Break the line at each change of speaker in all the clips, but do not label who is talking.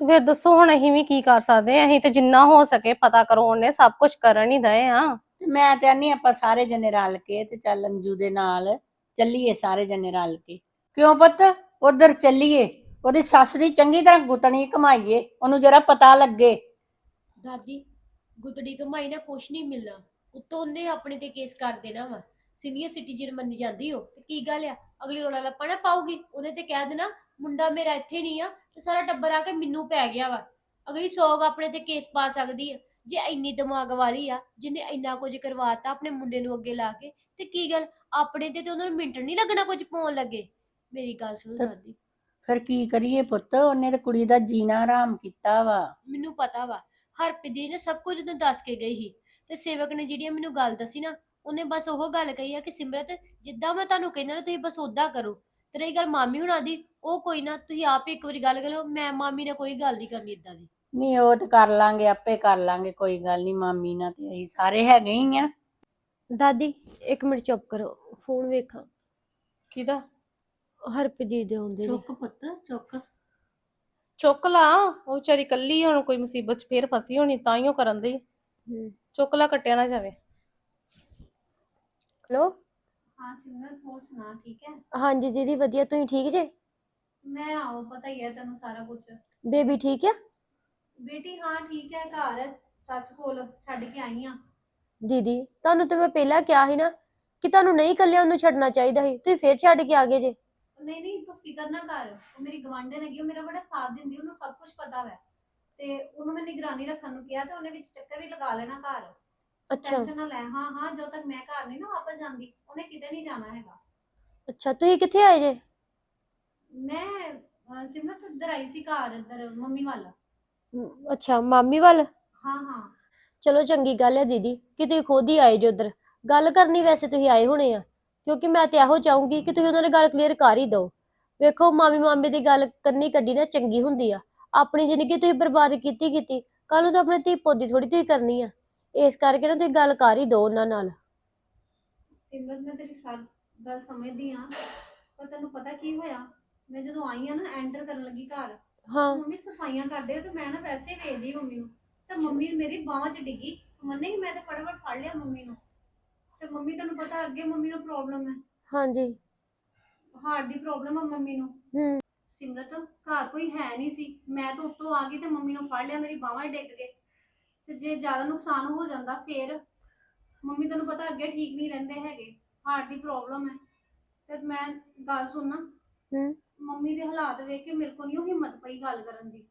ਤੇ ਫਿਰ ਦੱਸੋ ਹੁਣ ਅਸੀਂ ਵੀ ਕੀ ਕਰ ਸਕਦੇ ਆ ਅਸੀਂ ਤੇ ਜਿੰਨਾ ਹੋ ਸਕੇ ਪਤਾ ਕਰਾਉਣ ਨੇ ਸਭ ਕੁਝ ਕਰਨ ਹੀ ਦਏ ਆ।
ਤੇ ਮੈਂ ਤੇ ਆਨੀ ਆਪਾਂ ਸਾਰੇ ਜਣੇ ਰਲ ਕੇ ਤੇ ਚੱਲ ਅੰਜੂ ਦੇ ਨਾਲ ਚੱਲੀਏ ਸਾਰੇ ਜਣੇ ਰਲ ਕੇ। ਕਿਉਂ ਪੁੱਤ? ਉਧਰ ਚੱਲੀਏ। ਉਹਦੀ ਸੱਸ ਦੀ ਚੰਗੀ ਤਰ੍ਹਾਂ ਗੁੱਤਣੀ ਕਮਾਈਏ ਉਹਨੂੰ ਜਰਾ ਪਤਾ ਲੱਗੇ।
ਦਾਦੀ ਗੁੱਤੜੀ ਕਮਾਈ ਨਾ ਕੁਛ ਨਹੀਂ ਮਿਲਣਾ। ਉੱਤੋਂ ਉਹਨੇ ਆਪਣੇ ਤੇ ਕੇਸ ਕਰ ਦੇਣਾ ਵਾ। ਸੀਨੀਅਰ ਸਿਟੀਜ਼ਨ ਮੰਨੀ ਜਾਂਦੀ ਹੋ ਤੇ ਕੀ ਗੱਲ ਆ? ਅਗਲੀ ਰੋਲਾ ਲੱਪਾ ਨਾ ਪਾਉਗੀ ਉਹਨੇ ਤੇ ਕਹਿ ਦੇਣਾ ਮੁੰਡਾ ਮੇਰਾ ਇੱਥੇ ਨਹੀਂ ਆ ਤੇ ਸਾਰਾ ਟੱਬਰ ਆ ਕੇ ਮੈਨੂੰ ਪੈ ਗਿਆ ਵਾ। ਅਗਲੀ ਸੋਗ ਆਪਣੇ ਤੇ ਕੇਸ ਪਾ ਸਕਦੀ ਆ ਜੇ ਇੰਨੀ ਦਿਮਾਗ ਵਾਲੀ ਆ ਜਿਹਨੇ ਇੰਨਾ ਕੁਝ ਕਰਵਾਤਾ ਆਪਣੇ ਮੁੰਡੇ ਨੂੰ ਅੱਗੇ ਲਾ ਕੇ ਤੇ ਕੀ ਗੱਲ ਆਪਣੇ ਤੇ ਤੇ ਉਹਨਾਂ ਨੂੰ ਮਿੰਟ ਨਹੀਂ ਲੱਗਣਾ ਕੁਝ ਪਾਉਣ ਲੱਗੇ? ਮੇਰੀ ਗੱਲ ਸੁਣੋ
ਤੇ-
ਦਾਦੀ।
ਫਿਰ ਕੀ ਕਰੀਏ ਪੁੱਤ ਉਹਨੇ ਤੇ ਕੁੜੀ ਦਾ ਜੀਣਾ ਆਰਾਮ ਕੀਤਾ ਵਾ।
ਮੈਨੂੰ ਪਤਾ ਵਾ ਹਰਪ੍ਰੀਤ ਦੀ ਨੇ ਸਭ ਕੁਝ ਉਹਨੂੰ ਦੱਸ ਕੇ ਗਈ ਸੀ। ਤੇ ਸੇਵਕ ਨੇ ਜਿਹੜੀ ਮੈਨੂੰ ਗੱਲ ਦੱਸੀ ਨਾ ਉਹਨੇ ਬਸ ਉਹ ਗੱਲ ਕਹੀ ਆ ਕਿ ਸਿਮਰਤ ਜਿੱਦਾਂ ਮੈਂ ਤੁਹਾਨੂੰ ਕਹਿੰਦਾ ਨਾ ਤੁਸੀਂ ਬਸ ਉਦਾਂ ਕਰੋ। ਤੇ ਰਹੀ ਗੱਲ ਮਾਮੀ ਹੁਣਾਂ ਦੀ ਉਹ ਕੋਈ ਨਾ ਤੁਸੀਂ ਆਪ ਹੀ ਇੱਕ ਵਾਰੀ ਗੱਲ ਕਰ ਲਓ ਮੈਂ ਮਾਮੀ ਨੇ ਕੋਈ ਗੱਲ ਨਹੀਂ ਕਰਨੀ ਇਦਾਂ ਦੀ।
ਨਹੀਂ ਉਹ ਤੇ ਕਰ ਲਾਂਗੇ ਆਪੇ ਕਰ ਲਾਂਗੇ ਕੋਈ ਗੱਲ ਨਹੀਂ ਮਾਮੀ ਨਾਲ ਤੇ ਅਸੀਂ ਸਾਰੇ ਹੈਗੇ ਹੀ ਆ।
ਦਾਦੀ ਇੱਕ ਮਿੰਟ ਚੁੱਪ ਕਰੋ ਫੋਨ ਵੇਖਾਂ।
ਕਿਹਦਾ?
ਹਰਪ੍ਰੀਤ ਦੀ ਹੁੰਦੇ ਨੇ।
ਚੁੱਕ ਪੁੱਤ ਚੁੱਕ
ਚੁੱਕ ਲਾ ਉਹ ਵਿਚਾਰੀ ਕੱਲੀ ਹੁਣ ਕੋਈ ਮੁਸੀਬਤ 'ਚ ਫੇਰ ਫਸੀ ਹੋਣੀ ਤਾਂ ਹੀ ਉਹ ਕਰਨ ਦੀ
ਹਮ,
ਚੁੱਕ ਲਾ ਕੱਟਿਆ ਨਾ ਜਾਵੇ।
ਹੈਲੋ?
ਹਾਂ ਸਿਮਰਨ ਹੋਰ ਸੁਣਾ ਠੀਕ ਹੈ?
ਹਾਂਜੀ ਦੀਦੀ ਵਧੀਆ। ਤੁਸੀਂ ਠੀਕ ਜੇ?
ਮੈਂ ਆਉ ਪਤਾ ਹੀ ਹੈ ਤੈਨੂੰ ਸਾਰਾ ਕੁਝ
ਬੇਬੀ ਠੀਕ ਆ?
ਬੇਟੀ ਹਾਂ ਠੀਕ ਹੈ ਘਰ ਹੈ ਸੱਸ ਕੋਲ ਛੱਡ ਕੇ ਆਈ ਆ
ਦੀਦੀ ਤੁਹਾਨੂੰ ਤੇ ਮੈਂ ਪਹਿਲਾਂ ਕਿਹਾ ਸੀ ਨਾ ਕਿ ਤੁਹਾਨੂੰ ਨਹੀਂ ਕੱਲਿਆਂ ਉਹਨੂੰ ਛੱਡਣਾ ਚਾਹੀਦਾ ਸੀ। ਤੁਸੀਂ ਫੇਰ ਛੱਡ ਕੇ ਆ ਗਏ ਜੇ।
ਨਹੀਂ ਨਹੀਂ ਤੂੰ ਫਿਕਰ ਨਾ ਕਰ। ਉਹ ਮੇਰੀ ਗਵਾਂਢਣ ਹੈਗੀ ਉਹ ਮੇਰਾ ਬੜਾ ਸਾਥ ਦਿੰਦੀ ਉਹਨੂੰ ਸਭ ਕੁਝ ਪਤਾ ਹੈ ਤੇ ਉਹਨੂੰ ਮੈਂ ਨਿਗਰਾਨੀ ਰੱਖਣ ਨੂੰ ਕਿਹਾ ਤੇ ਉਹਨੇ ਵਿੱਚ ਚੱਕਰ ਵੀ ਲਗਾ ਲੈਣਾ ਘਰ।
ਅੱਛਾ।
ਟੈਨਸ਼ਨ ਨਾ ਲੈ ਹਾਂ ਹਾਂ ਜਦੋਂ ਤੱਕ ਮੈਂ ਘਰ ਨਹੀਂ ਨਾ ਵਾਪਸ ਜਾਂਦੀ ਉਹਨੇ ਕਿਤੇ ਨਹੀਂ ਜਾਣਾ ਹੈਗਾ।
ਅੱਛਾ ਤੁਸੀਂ ਕਿੱਥੇ ਆਏ ਜੇ?
ਮੈਂ ਅਹ, ਸਿਮਰਤ ਇੱਧਰ ਆਈ ਸੀ ਘਰ ਇੱਧਰ ਮੰਮੀ ਵੱਲ।
ਅੱਛਾ ਮਾਮੀ ਵੱਲ?
ਹਾਂ ਹਾਂ।
ਚਲੋ ਚੰਗੀ ਗੱਲ ਹੈ ਦੀਦੀ ਕਿ ਤੁਸੀਂ ਖੁਦ ਹੀ ਆਏ ਜੇ ਉਧਰ। ਗੱਲ ਕਰਨੀ ਵੈਸੇ ਤੁਸੀਂ ਆਏ ਹੋਣੇ ਆ ਕਿਉਂਕਿ ਮੈਂ ਤੇ ਇਹੋ ਚਾਹੂੰਗੀ ਕਿ ਤੁਸੀਂ ਉਹਨਾਂ ਨਾਲ ਗੱਲ ਕਲੀਅਰ ਕਰ ਹੀ ਦਿਓ। ਵੇਖੋ ਮਾਮੀ ਮਾਮੇ ਦੀ ਗੱਲ ਕਰਨੀ ਕੱਢੀ ਨਾ ਚੰਗੀ ਹੁੰਦੀ ਆ। ਆਪਣੀ ਜ਼ਿੰਦਗੀ ਤੁਸੀਂ ਬਰਬਾਦ ਕੀਤੀ ਕੀਤੀ। ਕੱਲ ਨੂੰ ਤਾਂ ਆਪਣੇ ਧੀ ਪੁੱਤ ਦੀ ਥੋੜੀ ਤੁਸੀਂ ਕਰਨੀ ਆ। ਇਸ ਕਰਕੇ ਨਾ ਤੁਸੀਂ ਗੱਲ ਕਰ ਹੀ ਦਿਓ ਉਹਨਾਂ ਨਾਲ।
ਸਿਮਰਤ ਮੈਂ ਤੇਰੀ ਸਾਰੀ ਗੱਲ ਸਮਝਦੀ ਆ ਪਰ ਤੈਨੂੰ ਪਤਾ ਕੀ ਹੋਇਆ? ਮੈਂ ਜਦੋਂ ਆਈ ਆ ਨਾ ਐਂਟਰ ਕਰਨ ਲੱਗੀ ਘਰ
ਹਾਂ।
ਮੰਮੀ ਸਫਾਈਆਂ ਕਰਦੇ ਤੇ ਮੈਂ ਨਾ ਵੈਸੇ ਵੇਖਦੀ ਮੰਮੀ ਨੂੰ। ਤੇ ਮੰਮੀ ਮੇਰੀ ਬਾਹਾਂ 'ਚ ਡਿੱਗੀ। ਮੰਨੇ ਮੈਂ ਤੇ ਫਟਾਫਟ ਫੜ ਲਿਆ ਮੰਮੀ ਨੂੰ। ਤੇ ਮੰਮੀ ਤੈਨੂੰ ਪਤਾ ਅੱਗੇ ਮੰਮੀ ਨੂੰ ਪ੍ਰੋਬਲਮ ਹੈ।
ਹਾਂਜੀ।
ਹਾਰਟ ਦੀ ਪ੍ਰੋਬਲਮ ਹੈ ਮੰਮੀ ਨੂੰ।
ਹੂੰ।
ਸਿਮਰਤ ਘਰ ਕੋਈ ਹੈ ਨਹੀਂ ਸੀ। ਮੈਂ ਤਾਂ ਉੱਤੋਂ ਆ ਗਈ ਤੇ ਮੰਮੀ ਨੂੰ ਫੜ ਲਿਆ ਮੇਰੀ ਬਾਹਾਂ ਡਿੱਗ ਗਏ। ਤੇ ਜੇ ਜ਼ਿਆਦਾ ਨੁਕਸਾਨ ਹੋ ਜਾਂਦਾ ਫੇਰ ਮੰਮੀ ਤੈਨੂੰ ਪਤਾ ਅੱਗੇ ਠੀਕ ਨਹੀਂ ਰਹਿੰਦੇ ਹੈਗੇ ਹਾਰਟ ਦੀ ਪ੍ਰੋਬਲਮ ਹੈ। ਤੇ ਮੈਂ ਗੱਲ ਸੁਣਨਾ
ਹੂੰ।
ਮੰਮੀ ਦੇ ਹਾਲਾਤ ਵੇਖ ਕੇ ਮੇਰੇ ਕੋਲ ਨਹੀਂ ਉਹ ਹਿੰਮਤ ਪਈ ਗੱਲ ਕਰਨ ਦੀ।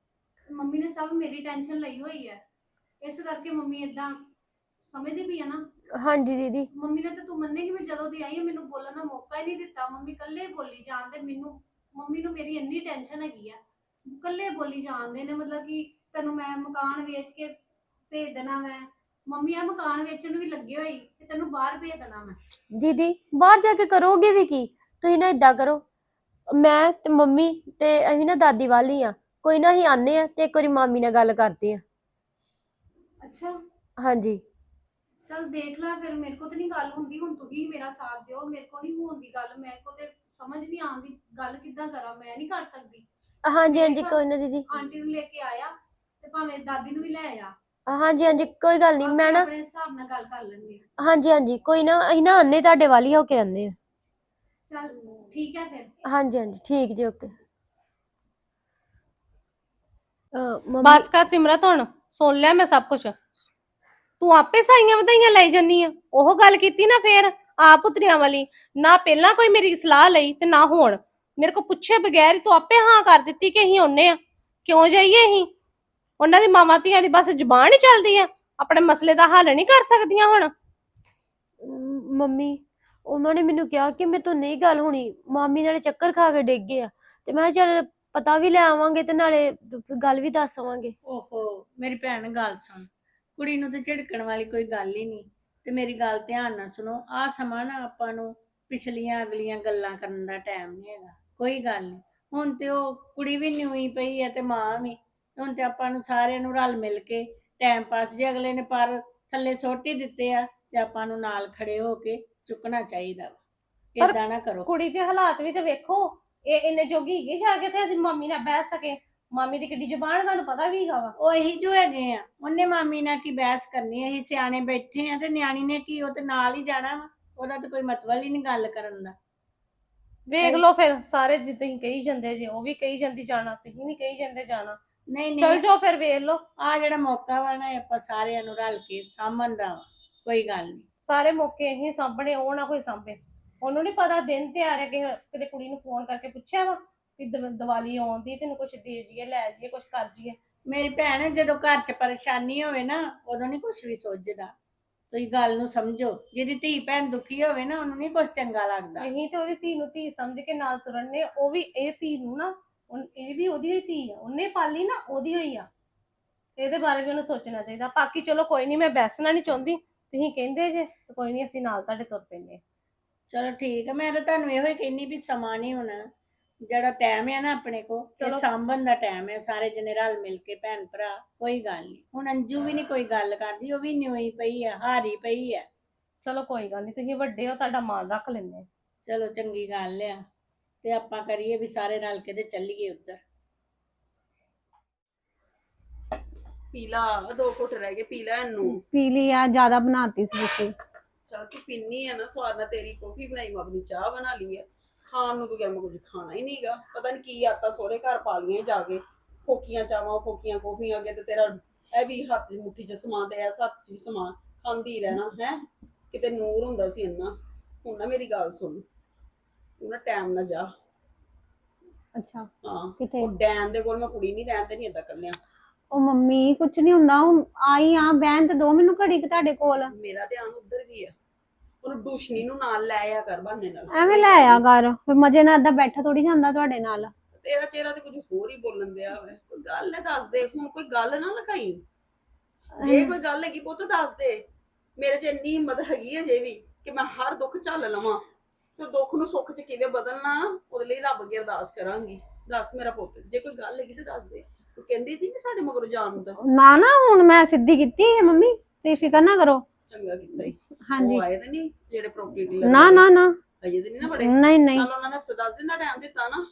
ਮੰਮੀ ਨੇ ਸਭ ਮੇਰੀ ਟੈਨਸ਼ਨ ਲਈ ਹੋਈ ਹੈ। ਇਸ ਕਰਕੇ ਮੰਮੀ ਇਦਾਂ ਸਮਝਦੀ ਪਈ ਆ ਨਾ?
ਹਾਂਜੀ ਦੀਦੀ।
ਮੰਮੀ ਨੇ ਤਾਂ ਤੂੰ ਮੰਨੇਗੀ ਮੈਂ ਜਦੋਂ ਦੀ ਆਈ ਹਾਂ ਮੈਨੂੰ ਬੋਲਣ ਦਾ ਮੌਕਾ ਹੀ ਨਹੀਂ ਦਿੱਤਾ। ਮੰਮੀ ਇਕੱਲੇ ਬੋਲੀ ਜਾਂਦੇ ਮੈਨੂੰ ਮੰਮੀ ਨੂੰ ਮੇਰੀ ਇੰਨੀ ਟੈਨਸ਼ਨ ਹੈਗੀ ਆ। ਇਕੱਲੇ ਬੋਲੀ ਜਾਂਦੇ ਨੇ ਮਤਲਬ ਕਿ ਤੈਨੂੰ ਮੈਂ ਮਕਾਨ ਵੇਚ ਕੇ ਭੇਜ ਦੇਣਾ ਮੈਂ। ਮੰਮੀ ਆ ਮਕਾਨ ਵੇਚਣ ਨੂੰ ਵੀ ਲੱਗੇ ਹੋਈ ਤੇ ਤੈਨੂੰ ਬਾਹਰ ਭੇਜ ਦੇਣਾ ਮੈਂ।
ਦੀਦੀ ਬਾਹਰ ਜਾ ਕੇ ਕਰੋਗੇ ਵੀ ਕੀ? ਤੁਸੀਂ ਨਾ ਇਦਾਂ ਕਰੋ। ਮੈਂ ਤੇ ਮੰਮੀ ਤੇ ਅਸੀਂ ਨਾ ਦਾਦੀ ਵਾਲੀ ਆ। ਕੋਈ ਨਾ ਅਸੀਂ ਆਨੇ ਆ ਤੇ ਇੱਕ ਵਾਰੀ ਮਾਮੀ ਨਾਲ ਗੱਲ ਕਰਦੇ ਆ।
ਅੱਛਾ।
ਹਾਂਜੀ।
ਚਲ ਦੇਖ ਲੈ ਫਿਰ ਮੇਰੇ ਕੋ ਤੇ ਨਹੀਂ ਗੱਲ ਹੁੰਦੀ। ਹੁਣ ਤੂੰ ਹੀ ਮੇਰਾ ਸਾਥ ਦਿਓ। ਮੇਰੇ ਕੋ ਨਹੀਂ ਹੋਣ ਦੀ ਗੱਲ। ਮੇਰੇ ਕੋ ਤੇ ਸਮਝ ਨਹੀਂ ਆਉਂਦੀ ਗੱਲ ਕਿੱਦਾਂ ਕਰਾਂ। ਮੈਂ ਨਹੀਂ ਕਰ ਸਕਦੀ।
ਹਾਂਜੀ ਹਾਂਜੀ ਕੋਈ ਨਾ ਦੀਦੀ।
ਆਂਟੀ ਨੂੰ ਲੈ ਕੇ ਆਇਆ ਤੇ ਭਾਵੇਂ ਦਾਦੀ ਨੂੰ ਵੀ ਲੈ ਆਇਆ
ਹਾਂਜੀ ਹਾਂਜੀ ਕੋਈ ਗੱਲ ਨਹੀਂ ਮੈਂ ਨਾ
ਆਪਣੇ ਹਿਸਾਬ ਨਾਲ ਗੱਲ ਕਰ ਲੈਂਦੇ ਆ
ਹਾਂਜੀ ਹਾਂਜੀ ਕੋਈ ਨਾ ਅਸੀਂ ਨਾ ਆਨੇ ਤੁਹਾਡੇ ਵਾਲੀ ਹੋ ਕੇ ਆਨੇ ਆ
ਚਲ ਠੀਕ ਹੈ ਫਿਰ।
ਹਾਂਜੀ ਹਾਂਜੀ ਠੀਕ ਜੀ ਓਕੇ। ਮੰਮੀ
ਬਸ ਕਰ ਸਿਮਰਤ ਹੁਣ ਸੁਣ ਲਿਆ ਮੈਂ ਸਭ ਕੁਝ ਤੂੰ ਆਪੇ ਸਾਈਆਂ ਵਧਾਈਆਂ ਲਈ ਜੰਨੀ ਆ। ਉਹ ਗੱਲ ਕੀਤੀ ਨਾ ਫੇਰ ਆ ਪੁੱਤਰੀਆਂ ਵਾਲੀ। ਨਾ ਪਹਿਲਾਂ ਕੋਈ ਮੇਰੀ ਸਲਾਹ ਲਈ ਤੇ ਨਾ ਹੁਣ। ਮੇਰੇ ਕੋ ਪੁੱਛੇ ਬਗੈਰ ਹੀ ਤੂੰ ਆਪੇ ਹਾਂ ਕਰ ਦਿੱਤੀ ਕਿ ਅਸੀਂ ਹੁੰਨੇ ਆ ਕਿਉਂ ਜਾਈਏ ਅਸੀਂ? ਉਹਨਾਂ ਦੀ ਮਾਵਾਂ ਧੀਆਂ ਦੀ ਬਸ ਜ਼ਬਾਨ ਹੀ ਚੱਲਦੀ ਆ। ਆਪਣੇ ਮਸਲੇ ਦਾ ਹੱਲ ਨਹੀਂ ਕਰ ਸਕਦੀਆਂ ਹੁਣ।
ਮ- ਮੰਮੀ ਉਹਨਾਂ ਨੇ ਮੈਨੂੰ ਕਿਹਾ ਕਿ ਮੇਰੇ ਤੋਂ ਨਹੀਂ ਗੱਲ ਹੋਣੀ। ਮਾਮੀ ਨਾਲੇ ਚੱਕਰ ਖਾ ਕੇ ਡਿੱਗ ਗਏ ਆ। ਤੇ ਮੈਂ ਕਿਹਾ ਚੱਲ ਪਤਾ ਵੀ ਲੈ ਆਵਾਂਗੇ ਤੇ ਨਾਲੇ ਗੱਲ ਵੀ ਦੱਸ ਆਵਾਂਗੇ।
ਓਹੋ ਮੇਰੀ ਭੈਣ ਗੱਲ ਸੁਣ। ਕੁੜੀ ਨੂੰ ਤੇ ਝਿੜਕਣ ਵਾਲੀ ਕੋਈ ਗੱਲ ਹੀ ਨਹੀਂ। ਤੇ ਮੇਰੀ ਗੱਲ ਧਿਆਨ ਨਾਲ ਸੁਣੋ। ਆਹ ਸਮਾਂ ਨਾ ਆਪਾਂ ਨੂੰ ਪਿਛਲੀਆਂ ਅਗਲੀਆਂ ਗੱਲਾਂ ਕਰਨ ਦਾ ਟਾਈਮ ਨਹੀਂ ਹੈਗਾ। ਕੋਈ ਗੱਲ ਨਹੀਂ ਹੁਣ ਤੇ ਉਹ ਕੁੜੀ ਵੀ ਨਹੀਂ ਹੋਈ ਪਈ ਹੈ ਤੇ ਮਾਂ ਵੀ। ਹੁਣ ਤੇ ਆਪਾਂ ਨੂੰ ਸਾਰਿਆਂ ਨੂੰ ਰਲ ਮਿਲ ਕੇ ਟਾਈਮ ਪਾਸ ਜੇ ਅਗਲੇ ਨੇ ਪਰ ਥੱਲੇ ਸੁੱਟ ਹੀ ਦਿੱਤੇ ਆ ਤੇ ਆਪਾਂ ਨੂੰ ਨਾਲ ਖੜੇ ਹੋ ਕੇ ਚੁੱਕਣਾ ਚਾਹੀਦਾ ਵਾ।
ਪਰ
ਏਦਾਂ ਨਾ ਕਰੋ।
ਕੁੜੀ ਦੇ ਹਾਲਾਤ ਵੀ ਤੇ ਵੇਖੋ ਇਹ ਇੰਨੇ ਜੋਗੀ ਹੈਗੀ ਜਾ ਕੇ ਤੇ ਇਹਦੀ ਮੰਮੀ ਨਾਲ ਬਹਿ ਸਕੇ। ਮਾਮੀ ਦੀ ਕਿੱਡੀ ਜ਼ਬਾਨ ਤੁਹਾਨੂੰ ਪਤਾ ਵੀ ਹੈਗਾ ਵਾ।
ਉਹ ਇਹੀ ਜੋ ਹੈਗੇ ਆ। ਉਹਨੇ ਮਾਮੀ ਨਾਲ ਕੀ ਬਹਿਸ ਕਰਨੀ ਅਸੀਂ ਸਿਆਣੇ ਬੈਠੇ ਆ ਤੇ ਨਿਆਣੀ ਨੇ ਕੀ ਉਹ ਤੇ ਨਾਲ ਹੀ ਜਾਣਾ ਵਾ? ਉਹਦਾ ਤਾਂ ਕੋਈ ਮਤਲਬ ਹੀ ਨਹੀਂ ਗੱਲ ਕਰਨ ਦਾ।
ਵੇਖ ਲਓ ਫਿਰ ਸਾਰੇ ਜਿੱਦਾਂ ਤੁਸੀਂ ਕਹੀ ਜਾਂਦੇ ਜੇ ਉਹ ਵੀ ਕਹੀ ਜਾਂਦੀ ਜਾਣਾ ਤੁਸੀਂ ਵੀ ਕਹੀ ਜਾਂਦੇ ਜਾਣਾ।
ਨਹੀਂ
ਚਲ
ਨਹੀਂ
ਜਾਓ ਫਿਰ ਵੇਖ ਲਓ।
ਆ ਜਿਹੜਾ ਮੌਕਾ ਵਾ ਨਾ ਇਹ ਆਪਾਂ ਸਾਰਿਆਂ ਨੂੰ ਰਲ ਕੇ ਸਾਂਭਣ ਦਾ ਵਾ ਕੋਈ ਗੱਲ ਨਹੀਂ।
ਸਾਰੇ ਮੌਕੇ ਇਹੀ ਸਾਂਭਣੇ ਉਹ ਨਾ ਕੋਈ ਸਾਂਭੇ। ਉਹਨੂੰ ਨਹੀਂ ਪਤਾ ਦਿਨ ਤੇ ਆ ਰਿਹਾ ਕਿ ਕਿਤੇ ਕੁੜੀ ਨੂੰ ਫੋਨ ਕਰਕੇ ਪੁੱਛਿਆ ਵਾ ਕਿ ਦੀਵ- ਦੀਵਾਲੀ ਆਉਂਦੀ ਤੈਨੂੰ ਕੁਝ ਦੇ ਜੀਏ ਲੈ ਜੀਏ ਕੁਝ ਕਰ ਜੀਏ
ਮੇਰੀ ਭੈਣ ਜਦੋਂ ਘਰ 'ਚ ਪਰੇਸ਼ਾਨੀ ਹੋਵੇ ਨਾ ਉਦੋਂ ਨਹੀਂ ਕੁਝ ਵੀ ਸੋਚਦਾ। ਤੁਸੀਂ ਗੱਲ ਨੂੰ ਸਮਝੋ। ਜਿਹਦੀ ਧੀ ਭੈਣ ਦੁਖੀ ਹੋਵੇ ਨਾ ਉਹਨੂੰ ਨਹੀਂ ਕੁਝ ਚੰਗਾ ਲੱਗਦਾ।
ਅਸੀਂ ਤੇ ਉਹਦੀ ਧੀ ਨੂੰ ਧੀ ਸਮਝ ਕੇ ਨਾਲ ਤੁਰਨ ਨੇ ਉਹ ਵੀ ਇਹ ਧੀ ਨੂੰ ਨਾ ਉਨ- ਇਹ ਵੀ ਉਹਦੀ ਹੋਈ ਧੀ ਆ। ਉਹਨੇ ਪਾਲੀ ਨਾ ਉਹਦੀ ਹੋਈ ਆ। ਇਹਦੇ ਬਾਰੇ ਵੀ ਉਹਨੂੰ ਸੋਚਣਾ ਚਾਹੀਦਾ। ਬਾਕੀ ਚਲੋ ਕੋਈ ਨਹੀਂ ਮੈਂ ਬੈਸਣਾ ਨਹੀਂ ਚਾਹੁੰਦੀ। ਤੁਸੀਂ ਕਹਿੰਦੇ ਜੇ ਤੇ ਕੋਈ ਨਹੀਂ ਅਸੀਂ ਨਾਲ ਤੁਹਾਡੇ ਤੁਰ ਪੈਂਦੇ ਹਾਂ।
ਚਲੋ ਠੀਕ ਹੈ ਮੈਂ ਤਾਂ ਤੁਹਾਨੂੰ ਇਹੋ ਹੀ ਕਹਿੰਨੀ ਵੀ ਸਮਾਂ ਨਹੀਂ ਹੋਣਾ। ਜਿਹੜਾ ਟਾਈਮ ਹੈ ਨਾ ਆਪਣੇ ਕੋ
ਚਲੋ।
ਤੇ ਸਾਂਭਣ ਦਾ ਟਾਈਮ ਹੈ ਸਾਰੇ ਜਣੇ ਰਲ ਮਿਲ ਕੇ ਭੈਣ ਭਰਾ ਕੋਈ ਗੱਲ ਨਹੀਂ ਹੁਣ ਅੰਜੂ ਵੀ ਨਹੀਂ ਕੋਈ ਗੱਲ ਕਰਦੀ ਉਹ ਵੀ ਨਿਉਈ ਪਈ ਆ ਹਾਰੀ ਪਈ ਆ।
ਚਲੋ ਕੋਈ ਗੱਲ ਨਹੀਂ ਤੁਸੀਂ ਵੱਡੇ ਹੋ ਤੁਹਾਡਾ ਮਾਨ ਰੱਖ ਲੈਂਦੇ ਹਾਂ।
ਚਲੋ ਚੰਗੀ ਗੱਲ ਆ। ਤੇ ਆਪਾਂ ਕਰੀਏ ਵੀ ਸਾਰੇ ਰਲ ਕੇ ਤੇ ਚੱਲੀਏ ਉੱਧਰ।
ਪੀਲਾ ਦੋ ਘੁੱਟ ਰਹਿ ਗਏ ਪੀ ਲੈ ਇਹਨੂੰ।
ਪੀ ਲਈ ਆ ਜ਼ਿਆਦਾ ਬਣਾਤੀ ਸੀ ਤੁਸੀਂ।
ਚੱਲ ਤੂੰ ਪੀਨੀ ਆ ਨਾ ਸਵਾਦ ਨਾਲ ਤੇਰੀ ਕੌਫੀ ਬਣਾਈ ਮੈਂ ਆਪਣੀ ਚਾਹ ਬਣਾ ਲਈ ਹੈ ਖਾਣ ਨੂੰ ਤੂੰ ਕਿਹਾ ਮੈਂ ਕੁਝ ਖਾਣਾ ਹੀ ਨਹੀਂਗਾ। ਪਤਾ ਨਹੀਂ ਕੀ ਆਤਾ ਸੋਹਰੇ ਘਰ ਪਾ ਲਈਆਂ ਜਾ ਕੇ। ਫੋਕੀਆਂ ਚਾਵਾਂ ਫੋਕੀਆਂ ਕੌਫੀਆਂ ਅੱਗੇ ਤੇ ਤੇਰਾ ਇਹ ਵੀ ਹੱਥ 'ਚ ਮੁੱਠੀ 'ਚ ਸਮਾਨ ਤੇ ਐਸ ਹੱਥ 'ਚ ਵੀ ਸਮਾਨ। ਖਾਂਦੀ ਰਹਿਣਾ ਹੈ? ਕਿਤੇ ਨੂਰ ਹੁੰਦਾ ਸੀ ਇੰਨਾ। ਹੁਣ ਨਾ ਮੇਰੀ ਗੱਲ ਸੁਣ। ਤੂੰ ਨਾ ਟਾਈਮ ਨਾ ਜਾ।
ਅੱਛਾ।
ਹਾਂ।
ਕਿਤੇ?
ਉਹ ਡੈਨ ਦੇ ਕੋਲ ਮੈਂ ਕੁੜੀ ਨਹੀਂ ਰਹਿਣ ਦੇਣੀ ਏਦਾਂ ਕੱਲਿਆਂ
ਉਹ ਮੰਮੀ ਕੁਛ ਨਹੀਂ ਹੁੰਦਾ ਹੁਣ ਆਈ ਆ ਬਹਿਣ ਤੇ ਦੋ ਮੈਨੂੰ ਘੜੀ ਕੁ ਤੁਹਾਡੇ ਕੋਲ।
ਮੇਰਾ ਧਿਆਨ ਉੱਧਰ ਵੀ ਆ। ਉਹਨੂੰ ਡੂਸ਼ਨੀ ਨੂੰ ਨਾਲ ਲੈ ਆਇਆ ਕਰ ਬਹਾਨੇ ਨਾਲ।
ਐਵੇਂ ਲੈ ਆ ਘਰ ਫਿਰ ਮਜੇ ਨਾਲ ਏਦਾਂ ਬੈਠਾ ਥੋੜੀ ਜਾਂਦਾ ਤੁਹਾਡੇ ਨਾਲ।
ਤੇਰਾ ਚਿਹਰਾ ਤੇ ਕੁਝ ਹੋਰ ਹੀ ਬੋਲਣ ਦਿਆ ਹੋਵੇ ਕੋਈ ਗੱਲ ਹੈ ਦੱਸ ਦੇ। ਹੁਣ ਕੋਈ ਗੱਲ ਨਾ ਲਗਾਈ ਜੇ ਕੋਈ ਗੱਲ ਹੈਗੀ ਪੁੱਤ ਦੱਸ ਦੇ। ਮੇਰੇ 'ਚ ਇੰਨੀ ਹਿੰਮਤ ਹੈਗੀ ਹੈ ਜੇ ਵੀ ਕਿ ਮੈਂ ਹਰ ਦੁੱਖ ਝੱਲ ਲਵਾਂ। ਤੇ ਦੁੱਖ ਨੂੰ ਸੁੱਖ 'ਚ ਕਿਵੇਂ ਬਦਲਣਾ ਉਹਦੇ ਲਈ ਰੱਬ ਅੱਗੇ ਅਰਦਾਸ ਕਰਾਂਗੀ। ਦੱਸ ਮੇਰਾ ਪੁੱਤ ਜੇ ਕੋਈ ਗੱਲ ਹੈਗੀ ਤੇ ਦੱਸ ਦੇ। ਤੂੰ ਕਹਿੰਦੀ ਸੀ ਕਿ ਸਾਡੇ ਮਗਰੋਂ ਜਾਣ ਦਾ
ਨਾ ਨਾ ਹੁਣ ਮੈਂ ਸਿੱਧੀ ਕੀਤੀ ਹੈ ਮੰਮੀ ਤੁਸੀਂ ਫਿਕਰ ਨਾ ਕਰੋ।
ਚੰਗਾ ਕੀਤਾ ਹੀ
ਹਾਂਜੀ।
ਉਹ ਆਏ ਤਾਂ ਨਹੀਂ ਜਿਹੜੇ ਪ੍ਰੋਪਰਟੀ ਡੀਲਰ
ਨਾ ਨਾ ਨਾ।
ਅਜੇ ਤੇ ਨਹੀਂ ਨਾ ਬੜੇ
ਨਹੀਂ ਨਹੀਂ।
ਨਾਲ ਉਹਨਾਂ ਨੇ ਹਫ਼ਤੇ 10 ਦਿਨ ਦਾ ਟਾਈਮ ਦਿੱਤਾ ਨਾ।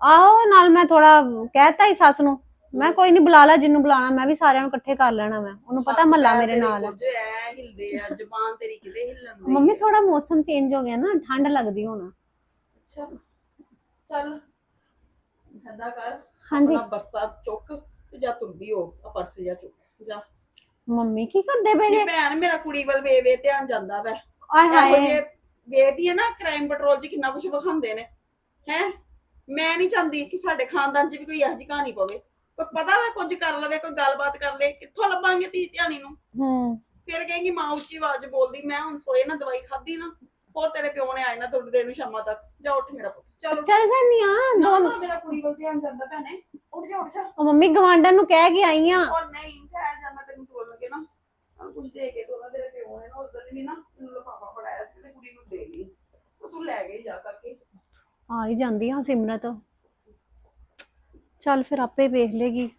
ਆਹੋ ਨਾਲ ਮੈਂ ਥੋੜਾ ਕਹਿਤਾ ਹੀ ਸੱਸ ਨੂੰ। ਮੈਂ ਕੋਈ ਨਹੀਂ ਬੁਲਾ ਲਾ ਜਿੰਨੂੰ ਬੁਲਾਣਾ ਮੈਂ ਵੀ ਸਾਰਿਆਂ ਨੂੰ ਇਕੱਠੇ ਕਰ ਲੈਣਾ ਮੈਂ ਉਹਨੂੰ ਪਤਾ ਮੱਲਾ ਮੇਰੇ ਨਾਲ ਆ।
ਕੁਝ ਐ ਹਿਲਦੇ ਆ ਜ਼ਬਾਨ ਤੇਰੀ ਕਿਤੇ ਹਿੱਲਣ ਦੀ
ਮੰਮੀ। ਥੋੜਾ ਮੌਸਮ ਚੇਂਜ ਹੋ ਗਿਆ ਨਾ ਠੰਡ ਲੱਗਦੀ ਹੁਣ।
ਅੱਛਾ। ਚੱਲ ਏਦਾਂ ਕਰ
ਹਾਂਜੀ।
ਆਪਣਾ ਬਸਤਾ ਚੁੱਕ ਤੇ ਜਾ ਤੁਰਦੀ ਹੋ ਆ ਪਰਸ ਜਾ ਚੁੱਕ ਜਾ।
ਮੰਮੀ ਕੀ ਕਰਦੇ ਪਏ
ਮੇਰੀ
ਜੇ?
ਭੈਣ ਮੇਰਾ ਕੁੜੀ ਵੱਲ ਵੇ ਵੇ ਧਿਆਨ ਜਾਂਦਾ ਵੈ।
ਆਏ ਹਾਏ।
ਵੇਖਦੀ ਹੈ ਨਾ ਕ੍ਰਾਈਮ ਪੈਟਰੋਲ 'ਚ ਕਿੰਨਾ ਕੁਝ ਵਿਖਾਉਂਦੇ ਨੇ। ਹੈ? ਮੈਂ ਨਹੀਂ ਚਾਹੁੰਦੀ ਕਿ ਸਾਡੇ ਖਾਨਦਾਨ 'ਚ ਵੀ ਕੋਈ ਇਹੋ ਜਿਹੀ ਕਹਾਣੀ ਪਵੇ। ਕੋਈ ਪਤਾ ਵਾ ਕੁਝ ਕਰ ਲਵੇ ਕੋਈ ਗੱਲਬਾਤ ਕਰ ਲੇ ਕਿੱਥੋਂ ਲੱਭਾਂਗੇ ਧੀ ਧਿਆਣੀ ਨੂੰ?
ਹੂੰ।
ਫਿਰ ਕਹੇਗੀ ਮਾਂ ਉੱਚੀ ਆਵਾਜ਼ ਬੋਲਦੀ ਮੈਂ ਹੁਣ ਸੋਏ ਨਾ ਦਵਾਈ ਖਾਧੀ ਨਾ ਹੋਰ ਤੇਰੇ ਪਿਓ ਨੇ ਆਏ ਨਾ ਦੁੱਧ ਦੇਣ ਨੂੰ ਸ਼ਾਮਾਂ ਤੱਕ। ਜਾ ਉੱਠ ਮੇਰਾ ਪੁੱਤ ਚਲੋ
ਚੱਲ ਜਾਨੀ ਆ।
ਨਾ
ਦੋ
ਨਾ ਮੇਰਾ ਕੁੜੀ ਵੱਲ ਧਿਆਨ ਜਾਂਦਾ ਭੈਣੇ ਉੱਠ ਜਾ ਉੱਠ ਜਾ।
ਉਹ ਮੰਮੀ ਗਵਾਂਡਰ ਨੂੰ ਕਹਿ ਕੇ ਆਈ ਆ।
ਉਹ ਨਹੀਂ ਠਹਿਰ ਜਾ ਮੈਂ ਤੈਨੂੰ ਤੋੜ ਲਗੇ ਨਾ। ਕੁਝ ਦੇ ਕੇ ਤੋਲਾ ਤੇਰੇ ਪਿਓ ਨੇ ਨਾ ਉਸ ਦਿਨ ਵੀ ਨਾ ਮੈਨੂੰ ਲਫਾਫਾ ਫੜਾਇਆ ਸੀ ਤੇ ਕੁੜੀ ਨੂੰ ਦੇ ਗਈ। ਤੂੰ ਲੈ ਗਈ ਜਾ ਕਰਕੇ।
ਆ ਹੀ ਜਾਂਦੀ ਆ ਸਿਮਰਤ। ਚੱਲ ਫਿਰ ਆਪੇ ਵੇਖ ਲੇਗੀ।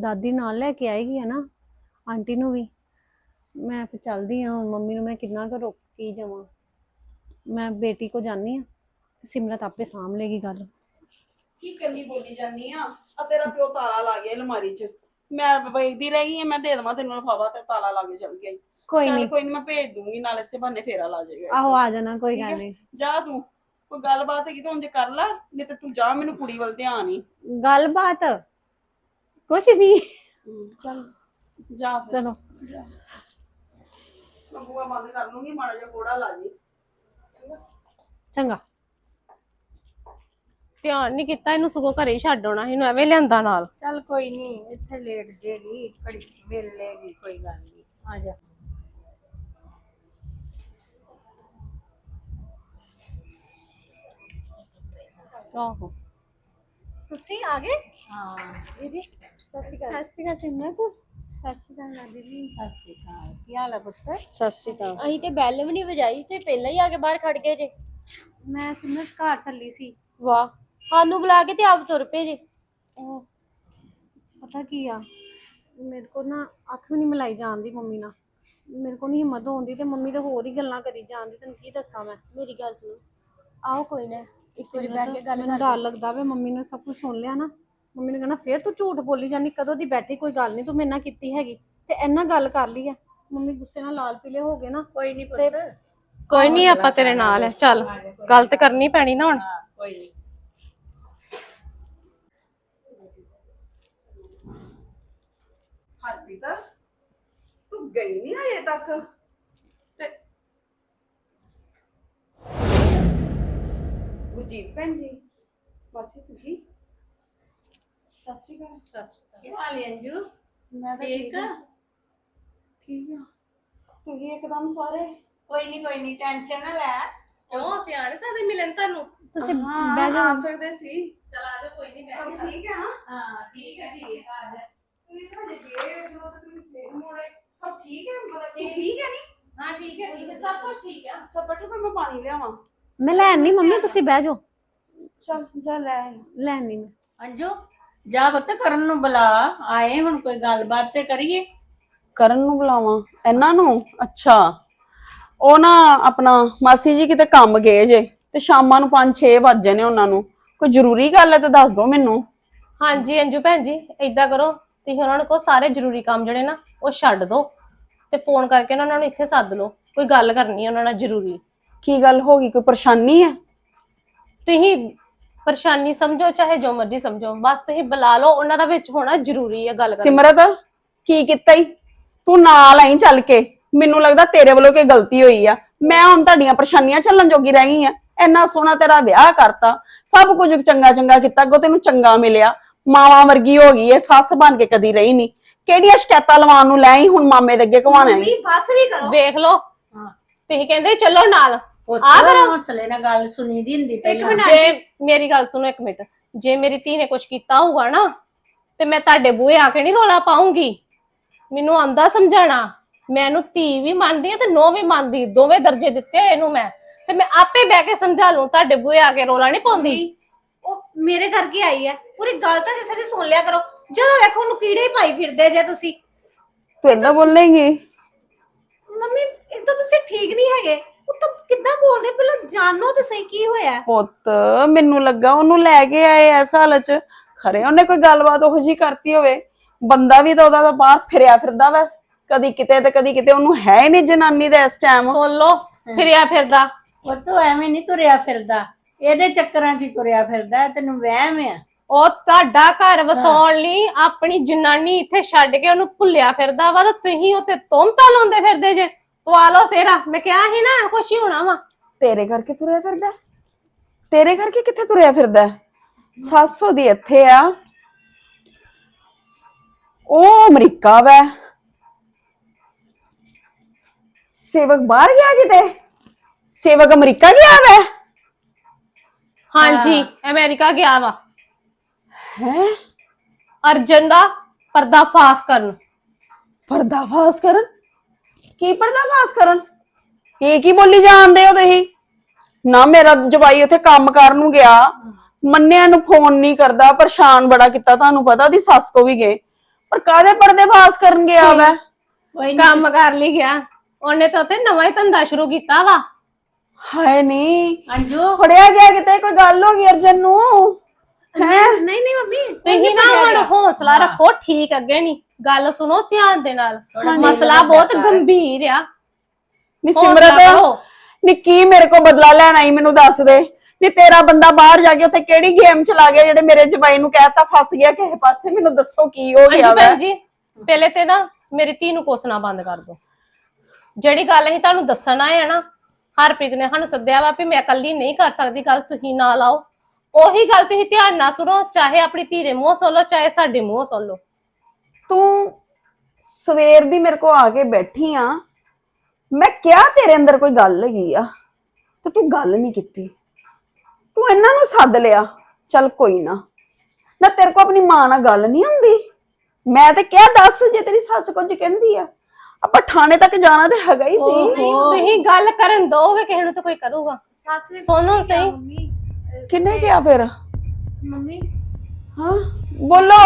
ਦਾਦੀ ਨਾਲ ਲੈ ਕੇ ਆਏਗੀ ਹੈ ਨਾ ਆਂਟੀ ਨੂੰ ਵੀ। ਮੈਂ ਫਿਰ ਚੱਲਦੀ ਆ ਹੁਣ ਮੰਮੀ ਨੂੰ ਮੈਂ ਕਿੰਨਾ ਕੁ ਰੋਕ ਕੇ ਜਾਵਾਂ। ਮੈਂ ਬੇਟੀ ਕੋ ਜਾਨੀ ਆ ਸਿਮਰਤ ਆਪੇ ਸਾਂਭ ਲੇਗੀ ਗੱਲ।
ਕੀ ਕੱਲੀ ਬੋਲੀ ਜਾਨੀ ਆ? ਆ ਤੇਰਾ ਪਿਓ ਤਾਲਾ ਲਾ ਗਿਆ ਅਲਮਾਰੀ 'ਚ। ਮੈਂ ਵੇਖਦੀ ਰਹਿ ਆ, ਮੈਂ ਦੇ ਦੇਵਾਂ ਤੈਨੂੰ ਲਫਾਫਾ ਤੇ ਤਾਲਾ ਲਾ ਕੇ ਚਲ ਗਿਆ।
ਕੋਈ
ਚੱਲ
ਨਹੀਂ
ਕੋਈ ਨੀ ਮੈਂ ਭੇਜ ਦੂੰਗੀ ਨਾਲ ਇਸੇ ਬਹਾਨੇ ਫੇਰਾ ਲਾ ਜਾਏਗਾ।
ਆਹੋ ਆ ਜਾਣਾ ਕੋਈ ਗੱਲ
ਹੈ।
ਨਹੀਂ
ਜਾ ਤੂੰ। ਕੋਈ ਗੱਲਬਾਤ ਹੈਗੀ ਤਾਂ ਉਂਝ ਕਰ ਲੈ ਨਹੀਂ ਤੇ ਤੂੰ ਜਾ ਮੈਨੂੰ ਕੁੜੀ ਵੱਲ ਧਿਆਨ ਹੀ।
ਗੱਲਬਾਤ? ਕੁਛ ਵੀ।
ਚੱਲ ਜਾ ਫਿਰ।
ਚਲੋ।
ਜਾ। ਮੈਂ ਬੂਆ ਬੰਦ ਕਰ ਲੂੰਗੀ ਮਾੜਾ ਜਿਹਾ ਕੋੜਾ ਲਾ ਜੀ।
ਚੰਗਾ।
ਧਿਆਨ ਨਹੀਂ ਕੀਤਾ ਇਹਨੂੰ ਸਗੋਂ ਘਰੇ ਹੀ ਛੱਡ ਆਉਣਾ ਇਹਨੂੰ ਐਵੇਂ ਲਿਆਂਦਾ ਨਾਲ।
ਚੱਲ ਕੋਈ ਨਹੀਂ ਇੱਥੇ ਲੇਟ ਜੇਗੀ ਘੜੀ ਲੇਗੀ ਕੋਈ ਗੱਲ ਨਹੀਂ। ਆ ਜਾ।
ਆਹੋ। ਤੁਸੀਂ ਆ ਗਏ?
ਹਾਂ।
ਦੀਦੀ ਸਤਿ ਸ਼੍ਰੀ ਅਕਾਲ। ਸਤਿ ਸ਼੍ਰੀ ਅਕਾਲ ਸਿਮਰਤ ਸਤਿ ਸ਼੍ਰੀ ਅਕਾਲ ਦਾਦੀ। ਜੀ
ਸਤਿ ਸ਼੍ਰੀ ਅਕਾਲ ਕੀ ਹਾਲ ਹੈ ਪੁੱਤ?
ਸਤਿ ਸ਼੍ਰੀ ਅਕਾਲ।
ਅਸੀਂ ਤੇ ਬੈਲ ਵੀ ਨਹੀਂ ਵਜਾਈ ਤੇ ਪਹਿਲਾਂ ਹੀ ਆ ਕੇ ਬਾਹਰ ਖੜ ਗਏ ਜੇ।
ਮੈਂ ਸਿਮਰਤ ਘਰ ਚੱਲੀ ਸੀ।
ਵਾਹ ਸਾਨੂੰ ਬੁਲਾ ਕੇ ਤੇ ਆਪ ਤੁਰ ਪਏ ਜੇ।
ਉਹ ਪਤਾ ਕੀ ਆ? ਮੇਰੇ ਕੋ ਨਾ ਅੱਖ ਵੀ ਨਹੀਂ ਮਿਲਾਈ ਜਾਂਦੀ ਮੰਮੀ ਨਾਲ। ਮੇਰੇ ਕੋ ਨਹੀਂ ਹਿੰਮਤ ਹੁੰਦੀ ਤੇ ਮੰਮੀ ਤਾਂ ਹੋਰ ਹੀ ਗੱਲਾਂ ਕਰੀ ਜਾਂਦੀ ਤੈਨੂੰ ਕੀ ਦੱਸਾਂ ਮੈਂ?
ਮੇਰੀ ਗੱਲ ਸੁਣੋ।
ਆਓ ਕੋਈ ਨਾ।
ਇੱਕ ਵਾਰੀ ਬੈਠ ਕੇ ਗੱਲ
ਮੈਨੂੰ
ਕਰ
ਡਰ ਲੱਗਦਾ ਵੇ ਮੰਮੀ ਨੇ ਸਭ ਕੁਝ ਸੁਣ ਲਿਆ ਨਾ।
ਮੰਮੀ ਨੇ ਕਹਿਣਾ ਫੇਰ ਤੂੰ ਝੂਠ ਬੋਲੀ ਜਾਨੀ ਕਦੋਂ ਦੀ ਬੈਠੀ ਕੋਈ ਗੱਲ ਨਹੀਂ ਤੂੰ ਮੇਰੇ ਨਾਲ ਕੀਤੀ ਹੈਗੀ। ਤੇ ਇੰਨਾ ਗੱਲ ਕਰ ਲਈ ਆ। ਮੰਮੀ ਗੁੱਸੇ ਨਾਲ ਲਾਲ ਪੀਲੇ ਹੋ ਗਏ ਨਾ
ਕੋਈ ਨਹੀਂ
ਤੇ
ਕੋਈ ਨਹੀਂ ਆਪਾਂ ਤੇਰੇ ਨਾਲ ਹੈ ਚੱਲ ਗੱਲ ਤੇ ਕਰਨੀ ਪੈਣੀ ਨਾ ਹੁਣ।
ਹਾਂ ਕੋਈ ਨਹੀਂ
ਹਰਪ੍ਰੀਤ ਤੂੰ ਗਈ ਨਹੀਂ ਅਜੇ ਤੱਕ? ਗੁਰਜੀਤ ਭੈਣ ਜੀ। ਮਾਸੀ ਤੁਸੀਂ? ਸਤਿ ਸ਼੍ਰੀ ਅਕਾਲ।
ਕੀ ਹਾਲ ਹੈ ਅੰਜੂ?
ਮੈਂ ਤਾਂ
ਠੀਕ ਆ?
ਠੀਕ ਆ ਤੁਸੀਂ ਇੱਕਦਮ ਸਾਰੇ?
ਕੋਈ ਨਹੀਂ ਕੋਈ ਨਹੀਂ ਟੈਨਸ਼ਨ ਨਾ ਲੈ।
ਕਿਉਂ? ਸਿਆਣੇ ਸਾਦੇ ਮਿਲਣ ਤੁਹਾਨੂੰ?
ਤੁਸੀਂ ਬਹਿ ਜਾ
ਆ ਸਕਦੇ ਸੀ।
ਚਲ ਆ ਜਾ ਕੋਈ ਨਹੀਂ
ਸਭ ਠੀਕ ਹੈ ਨਾ?
ਹਾਂ ਠੀਕ ਹੈ ਠੀਕ ਹੈ ਆ ਜਾ।
ਤੁਸੀਂ ਤਾਂ ਹਜੇ ਗਏ ਜਦੋਂ ਤੱਕ ਤੁਸੀਂ ਫੇਰ ਮੋੜੇ ਸਭ ਠੀਕ ਹੈ ਮਤਲਬ ਠੀਕ। ਹੈ ਨਹੀਂ
ਹਾਂ ਠੀਕ ਹੈ ਠੀਕ ਹੈ ਸਭ ਕੁਝ ਠੀਕ ਆ।
ਤਾਂ ਬਟੂ ਫਿਰ ਮੈਂ ਪਾਣੀ ਲਿਆਵਾਂ।
ਮੈਂ ਲੈਣ ਨਹੀਂ ਮੰਮੀ ਤੁਸੀਂ ਬਹਿ ਜਾਓ।
ਚੱਲ ਜਾ ਲੈ
ਲੈਣ ਨਹੀਂ ਮੈਂ।
ਅੰਜੂ ਜਾ ਬੱਤ ਕਰਨ ਨੂੰ ਬੁਲਾ। ਆਏ ਹੁਣ ਕੋਈ ਗੱਲਬਾਤ ਤੇ ਕਰੀਏ।
ਕਰਨ ਨੂੰ ਬੁਲਾਵਾਂ? ਇਹਨਾਂ ਨੂੰ? ਅੱਛਾ। ਉਹ ਨਾ ਆਪਣਾ ਮਾਸੀ ਜੀ ਕਿਤੇ ਕੰਮ ਗਏ ਜੇ ਤੇ ਸ਼ਾਮਾਂ ਨੂੰ 5-6 ਵੱਜ ਜਾਣੇ ਉਹਨਾਂ ਨੂੰ। ਕੋਈ ਜ਼ਰੂਰੀ ਗੱਲ ਹੈ ਤਾਂ ਦੱਸ ਦਿਓ ਮੈਨੂੰ।
ਹਾਂਜੀ ਅੰਜੂ ਭੈਣ ਜੀ ਏਦਾਂ ਕਰੋ। ਤੁਸੀਂ ਉਹਨਾਂ ਨੂੰ ਕਹੋ ਸਾਰੇ ਜ਼ਰੂਰੀ ਕੰਮ ਜਿਹੜੇ ਨਾ ਉਹ ਛੱਡ ਦਿਓ। ਤੇ ਫੋਨ ਕਰਕੇ ਨਾ ਉਹਨਾਂ ਨੂੰ ਇੱਥੇ ਸੱਦ ਲਓ। ਕੋਈ ਗੱਲ ਕਰਨੀ ਹੈ ਉਹਨਾਂ ਨਾਲ ਜ਼ਰੂਰੀ।
ਕੀ ਗੱਲ ਹੋ ਗਈ? ਕੋਈ ਪਰੇਸ਼ਾਨੀ ਹੈ?
ਤੁਸੀਂ ਪਰੇਸ਼ਾਨੀ ਸਮਝੋ ਚਾਹੇ ਜੋ ਮਰਜ਼ੀ ਸਮਝੋ। ਬਸ ਤੁਸੀਂ ਬੁਲਾ ਲਓ ਉਹਨਾਂ ਦਾ ਵਿੱਚ ਹੋਣਾ ਜ਼ਰੂਰੀ ਹੈ ਗੱਲ ਕਰਨੀ।
ਸਿਮਰਤ ਕੀ ਕੀਤਾ ਈ? ਤੂੰ ਨਾਲ ਆਈ ਚੱਲ ਕੇ। ਮੈਨੂੰ ਲੱਗਦਾ ਤੇਰੇ ਵੱਲੋਂ ਕੋਈ ਗਲਤੀ ਹੋਈ ਆ। ਮੈਂ ਹੁਣ ਤੁਹਾਡੀਆਂ ਪਰੇਸ਼ਾਨੀਆਂ ਚੱਲਣ ਜੋਗੀ ਰਹਿ ਗਈ ਆ। ਇੰਨਾ ਸੋਹਣਾ ਤੇਰਾ ਵਿਆਹ ਕਰਤਾ। ਸਭ ਕੁਝ ਚੰਗਾ ਚੰਗਾ ਕੀਤਾ। ਅੱਗੋਂ ਤੈਨੂੰ ਚੰਗਾ ਮਿਲਿਆ। ਮਾਵਾਂ ਵਰਗੀ ਹੋ ਗਈ ਏ ਸੱਸ ਬਣ ਕੇ ਕਦੀ ਰਹੀ ਨਹੀਂ ਕਿਹੜੀਆਂ ਸ਼ਿਕਾਇਤਾਂ ਲਵਾਉਣ ਨੂੰ ਲੈ ਆਈ ਹੁਣ ਮਾਮੇ ਦੇ ਅੱਗੇ ਘਵਾਣਾ
ਮੰਮੀ ਬਸ ਵੀ ਕਰੋ।
ਵੇਖ ਲਓ।
ਹਾਂ।
ਤੁਸੀਂ ਕਹਿੰਦੇ ਚਲੋ ਨਾਲ। ਆ ਕਰੋ।
ਹੌਸਲੇ ਨਾਲ ਗੱਲ ਸੁਣੀ ਦੀ ਹੁੰਦੀ ਪਹਿਲਾਂ।
ਜੇ ਮੇਰੀ ਗੱਲ ਸੁਣੋ ਇੱਕ ਮਿੰਟ। ਜੇ ਮੇਰੀ ਧੀ ਨੇ ਕੁਝ ਕੀਤਾ ਹੋਊਗਾ ਨਾ ਤੇ ਮੈਂ ਤੁਹਾਡੇ ਬੂਹੇ ਆ ਕੇ ਨਹੀਂ ਰੋਲਾ ਪਾਉਂਗੀ ਮੈਨੂੰ ਆਂਦਾ ਸਮਝਾਣਾ ਮੈਂ ਇਹਨੂੰ ਧੀ ਵੀ ਮੰਨਦੀ ਆ ਤੇ ਨੋ ਵੀ ਮੰਨਦੀ। ਦੋਵੇਂ ਦਰਜੇ ਦਿੱਤੇ ਹੋਏ ਇਹਨੂੰ ਮੈਂ। ਤੇ ਮੈਂ ਆਪੇ ਬਹਿ ਕੇ ਸਮਝਾ ਲੂੰ ਤੁਹਾਡੇ ਬੂਹੇ ਆ ਕੇ ਰੋਲਾ ਨਹੀਂ ਪਾਉਂਦੀ।
ਉਹ ਮੇਰੇ ਕਰਕੇ ਆਈ ਹੈ। ਪੂਰੀ ਗੱਲ ਤਾਂ ਕਿਸੇ ਦੀ ਸੁਣ ਲਿਆ ਕਰੋ। ਜਦੋਂ ਵੇਖੋ ਉਹਨੂੰ ਕੀੜੇ ਹੀ ਪਾਈ ਫਿਰਦੇ ਜੇ ਤੁਸੀਂ।
ਤੂੰ ਏਦਾਂ ਬੋਲੇਂਗੀ?
ਮੰਮੀ ਇਹ ਤਾਂ ਤੁਸੀਂ ਠੀਕ ਨਹੀਂ ਹੈਗੇ। ਉਹ ਤਾਂ ਕਿੱਦਾਂ ਬੋਲਦੇ ਪਹਿਲਾਂ ਜਾਣੋ ਤੇ ਸਹੀ ਕੀ ਹੋਇਆ
ਪੁੱਤ ਮੈਨੂੰ ਲੱਗਾ ਉਹਨੂੰ ਲੈ ਕੇ ਆਏ ਐਸ ਹਾਲਤ ਚ। ਖਰੇ ਉਹਨੇ ਕੋਈ ਗੱਲਬਾਤ ਉਹੋ ਜੀ ਕਰਤੀ ਹੋਵੇ। ਬੰਦਾ ਵੀ ਤਾਂ ਉਹਦਾ ਤਾਂ ਬਾਹਰ ਫਿਰਿਆ ਫਿਰਦਾ ਵਾ। ਕਦੀ ਕਿਤੇ ਤੇ ਕਦੀ ਕਿਤੇ ਉਹਨੂੰ ਹੈ ਹੀ ਨਹੀਂ ਜਨਾਨੀ ਦਾ ਇਸ ਟਾਈਮ
ਸੁਣ ਲਓ ਫਿਰਿਆ ਫਿਰਦਾ।
ਉਹ ਤੋਂ ਐਵੇਂ ਨਹੀਂ ਤੁਰਿਆ ਫਿਰਦਾ। ਇਹਦੇ ਚੱਕਰਾਂ 'ਚ ਹੀ ਤੁਰਿਆ ਫਿਰਦਾ ਹੈ, ਤੈਨੂੰ ਵਹਿਮ ਆ।
ਉਹ ਤੁਹਾਡਾ ਘਰ ਵਸਾਉਣ ਲਈ ਆਪਣੀ ਜਨਾਨੀ ਇੱਥੇ ਛੱਡ ਕੇ ਉਹਨੂੰ ਭੁੱਲਿਆ ਫਿਰਦਾ ਵਾ ਤੇ ਤੁਸੀਂ ਉੱਤੇ ਤੋਮਤਾ ਲਾਉਂਦੇ ਫਿਰਦੇ ਜੇ। ਪਵਾ ਲਓ ਸੇਰਾ ਮੈਂ ਕਿਹਾ ਸੀ ਨਾ ਹੀ ਹੋਣਾ ਵਾ।
ਤੇਰੇ ਕਰਕੇ ਤੁਰਿਆ ਫਿਰਦਾ ਹੈ? ਤੇਰੇ ਕਰਕੇ ਕਿੱਥੇ ਤੁਰਿਆ ਫਿਰਦਾ ਹੈ? ਸੱਸ ਉਹਦੀ ਇੱਥੇ ਆ। ਉਹ ਅਮਰੀਕਾ ਵੈ। ਸੇਵਕ ਬਾਹਰ ਗਿਆ ਕਿਤੇ? ਸੇਵਕ ਅਮਰੀਕਾ ਗਿਆ ਵੈ?
ਹਾਂਜੀ ਅਮਰੀਕਾ ਗਿਆ ਵਾ।
ਹੈ?
ਅਰਜਨ ਦਾ ਪਰਦਾਫਾਸ਼ ਕਰਨ।
ਪਰਦਾਫਾਸ਼ ਕਰਨ? ਕੀ ਪਰਦਾਫਾਸ਼ ਕਰਨ? ਕੀ ਕੀ ਬੋਲੀ ਜਾਂਦੇ ਹੋ ਤੁਸੀਂ? ਨਾ ਮੇਰਾ ਜਵਾਈ ਉੱਥੇ ਕੰਮ ਕਰਨ ਨੂੰ ਗਿਆ। ਮੰਨਿਆ ਨੂੰ ਫੋਨ ਨਹੀਂ ਕਰਦਾ ਪਰੇਸ਼ਾਨ ਬੜਾ ਕੀਤਾ ਤੁਹਾਨੂੰ ਪਤਾ ਦੀ ਸੱਸ ਕੋ ਵੀ ਗਏ। ਪਰ ਕਾਦੇ ਪਰਦਾਫਾਸ਼ ਕਰਨ ਗਿਆ ਵੈ
ਨੀ,
ਕੰਮ ਕਰ ਲਈ ਗਿਆ। ਉਹਨੇ ਤਾਂ ਉੱਥੇ ਨਵਾਂ ਹੀ ਧੰਦਾ ਸ਼ੁਰੂ ਕੀਤਾ ਵਾ।
ਹਾਏ ਨਹੀਂ
ਅੰਜੂ।
ਫੜਿਆ ਗਿਆ ਕਿਤੇ? ਕੋਈ ਗੱਲ ਹੋ ਗਈ ਅਰਜਨ ਨੂੰ? ਹੈ?
ਨਹੀਂ ਨਹੀਂ ਮੰਮੀ।
ਤੁਸੀਂ ਨਾ ਹੁਣ ਹੌਸਲਾ ਰੱਖੋ ਠੀਕ ਅੱਗੇ ਨਹੀਂ ਗੱਲ ਸੁਣੋ ਧਿਆਨ ਦੇ ਨਾਲ। ਮਸਲਾ ਬਹੁਤ ਗੰਭੀਰ ਆ।
ਨੀ ਸਿਮਰਤ। ਨੀ ਕੀ ਮੇਰੇ ਕੋ ਬਦਲਾ ਲੈਣਾ ਈ ਮੈਨੂੰ ਦੱਸ ਦੇ। ਨੀ ਤੇਰਾ ਬੰਦਾ ਬਾਹਰ ਜਾ ਕੇ ਉੱਥੇ ਕਿਹੜੀ ਗੇਮ ਚਲਾ ਗਿਆ ਜਿਹੜੇ ਮੇਰੇ ਜਵਾਈ ਨੂੰ ਕਹਿਤਾ ਫਸ ਗਿਆ ਕਿਸੇ ਪਾਸੇ ਮੈਨੂੰ ਦੱਸੋ ਕੀ ਹੋ ਗਿਆ ਵੈ
ਭੈਣ ਜੀ ਪਹਿਲੇ ਤੇ ਨਾ ਮੇਰੀ ਧੀ ਨੂੰ ਕੋਸਣਾ ਬੰਦ ਕਰ ਦਿਓ। ਜਿਹੜੀ ਗੱਲ ਅਸੀਂ ਤੁਹਾਨੂੰ ਦੱਸਣ ਆਏ ਆ ਨਾ ਹਰਪ੍ਰੀਤ ਨੇ ਸਾਨੂੰ ਸੱਦਿਆ ਵਾ ਵੀ ਮੈਂ ਇਕੱਲੀ ਨਹੀਂ ਕਰ ਸਕਦੀ ਗੱਲ ਤੁਸੀਂ ਨਾਲ ਆਓ ਉਹੀ ਗੱਲ ਤੁਸੀਂ ਧਿਆਨ ਨਾਲ ਸੁਣੋ ਚਾਹੇ ਆਪਣੀ ਧੀ ਦੇ ਮੂੰਹ ਸੁਣ ਲਓ ਚਾਹੇ ਸਾਡੇ ਮੂੰਹ ਸੁਣ ਲਓ।
ਤੂੰ ਸਵੇਰ ਦੀ ਮੇਰੇ ਕੋ ਆ ਕੇ ਬੈਠੀ ਆ। ਮੈਂ ਕਿਹਾ ਤੇਰੇ ਅੰਦਰ ਕੋਈ ਗੱਲ ਹੈਗੀ ਆ ਤੇ ਤੂੰ ਗੱਲ ਨਹੀਂ ਕੀਤੀ। ਤੂੰ ਇਹਨਾਂ ਨੂੰ ਸੱਦ ਲਿਆ। ਚੱਲ ਕੋਈ ਨਾ। ਨਾ ਤੇਰੇ ਕੋ ਆਪਣੀ ਮਾਂ ਨਾਲ ਗੱਲ ਨਹੀਂ ਹੁੰਦੀ। ਮੈਂ ਤੇ ਕਿਹਾ ਦੱਸ ਜੇ ਤੇਰੀ ਸੱਸ ਕੁਝ ਕਹਿੰਦੀ ਆ। ਆਪਾਂ ਥਾਣੇ ਤੱਕ ਜਾਣਾ ਤੇ ਹੈਗਾ ਹੀ ਸੀ।
ਤੁਸੀਂ ਗੱਲ ਕਰਨ ਦੋਗੇ ਕਿਸੇ ਨੂੰ ਤਾਂ ਕੋਈ ਕਰੂਗਾ।
ਸੱਸ ਨੇ
ਸੁਣੋ ਸਹੀ।
ਮੰਮੀ
ਕਿੰਨੇ ਕਿਹਾ ਫਿਰ?
ਮੰਮੀ।
ਹਾਂ ਬੋਲੋ।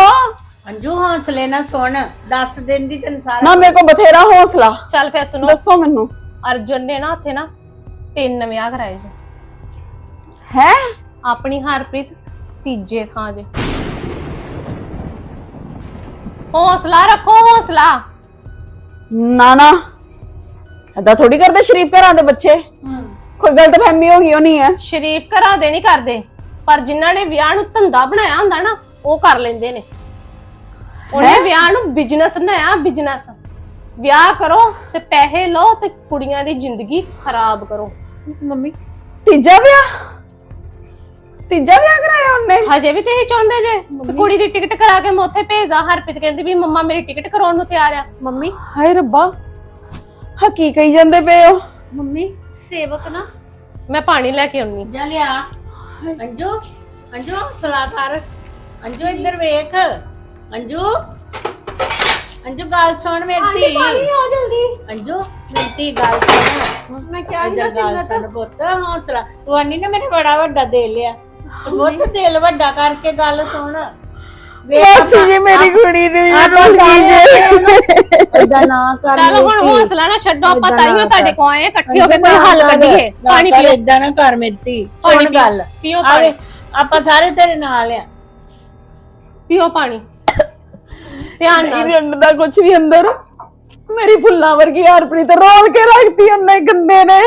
ਅੰਜੂ ਹੌਸਲੇ ਨਾਲ ਸੁਣ ਦੱਸ ਦਿਨ ਦੀ ਤੈਨੂੰ ਸਾਰਾ
ਨਾ ਮੇਰੇ ਕੋ ਬਥੇਰਾ ਹੌਸਲਾ।
ਚੱਲ ਫਿਰ ਸੁਣੋ।
ਦੱਸੋ ਮੈਨੂੰ।
ਅਰਜੁਨ ਨੇ ਨਾ ਉੱਥੇ ਨਾ ਤਿੰਨ ਵਿਆਹ ਕਰਾਏ ਜੀ।
ਹੈ?
ਆਪਣੀ ਹਰਪ੍ਰੀਤ ਤੀਜੇ ਥਾਂ ਜੇ। ਹੌਸਲਾ ਰੱਖੋ ਹੌਸਲਾ।
ਨਾ ਨਾ। ਏਦਾਂ ਥੋੜੀ ਕਰਦੇ ਸ਼ਰੀਫ ਘਰਾਂ ਦੇ ਬੱਚੇ?
ਹੂੰ।
ਕੋਈ ਗਲਤਫਹਿਮੀ ਹੋ ਗਈ ਹੋਣੀ ਹੈ?
ਸ਼ਰੀਫ ਘਰਾਂ ਦੇ ਨਹੀਂ ਕਰਦੇ ਪਰ ਜਿਨ੍ਹਾਂ ਨੇ ਵਿਆਹ ਨੂੰ ਧੰਦਾ ਬਣਾਇਆ ਹੁੰਦਾ ਨਾ ਉਹ ਕਰ ਲੈਂਦੇ ਨੇ। ਉਹਨੇ ਵਿਆਹ ਨੂੰ ਬਿਜ਼ਨਸ ਬਣਾਇਆ ਬਿਜ਼ਨਸ ਵਿਆਹ ਕਰੋ ਤੇ ਪੈਸੇ ਲਓ ਤੇ ਕੁੜੀਆਂ ਦੀ ਜ਼ਿੰਦਗੀ ਖਰਾਬ ਕਰੋ।
ਮੰਮੀ
ਤੀਜਾ ਵਿਆਹ? ਤੀਜਾ ਵਿਆਹ ਕਰਾਇਆ ਉਹਨੇ?
ਹਜੇ ਵੀ ਤੇ ਇਹ ਚਾਹੁੰਦੇ ਜੇ? ਵੀ ਕੁੜੀ ਦੀ ਟਿਕਟ ਕਰਾ ਕੇ ਮੈਂ ਉੱਥੇ ਭੇਜਦਾ ਹਰਪ੍ਰੀਤ ਕਹਿੰਦੀ ਵੀ ਮੰਮਾ ਮੇਰੀ ਟਿਕਟ ਕਰਾਉਣ ਨੂੰ ਤਿਆਰ ਆ।
ਮੰਮੀ
ਹਾਏ ਰੱਬਾ। ਹਾਂ ਕੀ ਕਹੀ ਜਾਂਦੇ ਪਏ ਹੋ?
ਮੰਮੀ ਸੇਵਕ ਨਾ।
ਮੈਂ ਪਾਣੀ ਲੈ ਕੇ ਆਉਣੀ।
ਜਾ ਲਿਆ। ਅੰਜੂ ਅੰਜੂ ਸਲਾਹਕਾਰ ਅੰਜੂ ਇੱਧਰ ਵੇਖ। ਅੰਜੂ? ਅੰਜੂ ਗੱਲ ਸੁਣ ਮੇਰੀ ਧੀ।
ਆ ਜਲਦੀ।
ਅੰਜੂ ਮੇਰੀ ਧੀ ਗੱਲ ਸੁਣ।
ਮੈਂ ਕਿਹਾ ਸੀ ਨਾ
ਗੱਲ ਸੁਣ ਪੁੱਤ ਹੌਸਲਾ। ਤੂੰ ਆਨੀ ਨਾ ਮੇਰੇ ਬੜਾ ਵੱਡਾ ਦੇ ਲਿਆ ਤੂੰ ਬਹੁਤ ਦਿਲ ਵੱਡਾ ਕਰਕੇ ਗੱਲ ਸੁਣ। ਵੇਖ
ਮਾਸੀ ਜੀ ਮੇਰੀ ਕੁੜੀ ਨੂੰ ਇਹ ਭੁੱਲ ਗਈ ਜੇ
ਏਦਾਂ ਨਾ ਕਰ
ਚਲ ਹੁਣ। ਹੌਸਲਾ ਨਾ ਛੱਡੋ ਆਪਾਂ
ਏਦਾਂ
ਤਾਈਓ ਤੁਹਾਡੇ। ਕੋਲ ਆਏ ਆ, ਇਕੱਠੇ ਹੋ ਕੇ ਕੋਈ ਹੱਲ ਕੱਢੀਏ। ਪਾਣੀ ਪੀਓ।
ਏਦਾਂ ਨਾ ਕਰ ਮੇਰੀ ਧੀ।
ਪਾਣੀ
ਸੁਣ
ਪੀਓ।
ਗੱਲ।
ਪੀਓ
ਆਵੇ
ਪਾਣੀ।
ਆਪਾਂ ਸਾਰੇ ਤੇਰੇ ਨਾਲ ਆ।
ਪੀਓ ਪਾਣੀ। ਧਿਆਨ ਨਾਲ।
ਨਹੀਂ ਅੰਦਰ ਦਾ ਕੁਝ ਵੀ ਅੰਦਰ। ਮੇਰੀ ਫੁੱਲਾਂ ਵਰਗੀ ਹਰਪ੍ਰੀਤ ਰੋਲ ਕੇ ਰੱਖਦੀ ਉਹਨੇ ਗੰਦੇ ਨੇ।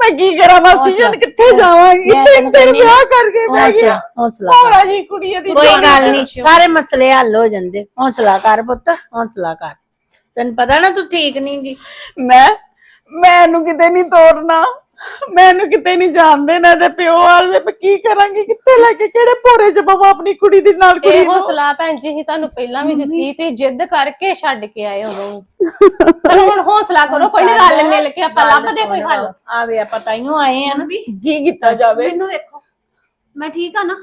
ਮੈਂ ਕੀ ਕਰਾਂ ਮਾਸੀ ਜੀ ਹੁਣ ਕਿੱਥੇ ਜਾਵਾਂਗੀ?
ਮੈਂ
ਤਿੰਨ ਦਿਨ
ਕਹਿੰਦੀ
ਵਿਆਹ ਕਰਕੇ ਬਹਿ ਗਿਆ।
ਹੌਸਲਾ
ਹੋਰਾ ਜੀ ਕੁੜੀ ਦੀ
ਕੋਈ ਗੱਲ ਨਹੀਂ ਸਾਰੇ ਮਸਲੇ ਹੱਲ ਹੋ ਜਾਂਦੇ। ਹੌਸਲਾ ਕਰ ਪੁੱਤ ਹੌਸਲਾ ਕਰ। ਤੈਨੂੰ ਪਤਾ ਨਾ ਤੂੰ ਠੀਕ ਨਹੀਂ ਗੀ।
ਮੈਂ ਮੈਨੂੰ ਕਿਤੇ ਨਹੀਂ ਤੋਰਨਾ। ਮੈਨੂੰ ਕਿਤੇ ਨਹੀਂ ਜਾਣ ਦੇਣਾ ਤੇ ਪਿਓ ਵਾਲੇ ਮੈਂ ਕੀ ਕਰਾਂਗੀ ਕਿੱਥੇ ਲੈ ਕੇ ਕਿਹੜੇ ਭੋਰੇ ਚ ਪਵਾਂ ਆਪਣੀ ਕੁੜੀ ਦੀ ਨਾਲ ਕੁੜੀ
ਇਹ
ਨੂੰ?
ਹੌਸਲਾ ਭੈਣ ਜੀ ਹੀ ਤੁਹਾਨੂੰ ਪਹਿਲਾਂ ਵੀ ਦਿੱਤੀ ਤੇ ਜਿੱਦ ਕਰਕੇ ਛੱਡ ਕੇ ਆਏ ਉਦੋਂ। ਚਲੋ ਹੁਣ ਹੌਸਲਾ ਕਰੋ ਕੋਈ ਨਹੀਂ ਰਲ ਮਿਲ ਕੇ ਆਪਾਂ ਲੱਭਦੇ ਕੋਈ ਹੱਲ।
ਆਵੇ ਆਪਾਂ ਤਾਈਓ ਆਏ ਆ ਨਾ
ਕੀ ਕੀਤਾ ਜਾਵੇ?
ਮੈਨੂੰ ਵੇਖੋ ਮੈਂ ਠੀਕ ਆ ਨਾ?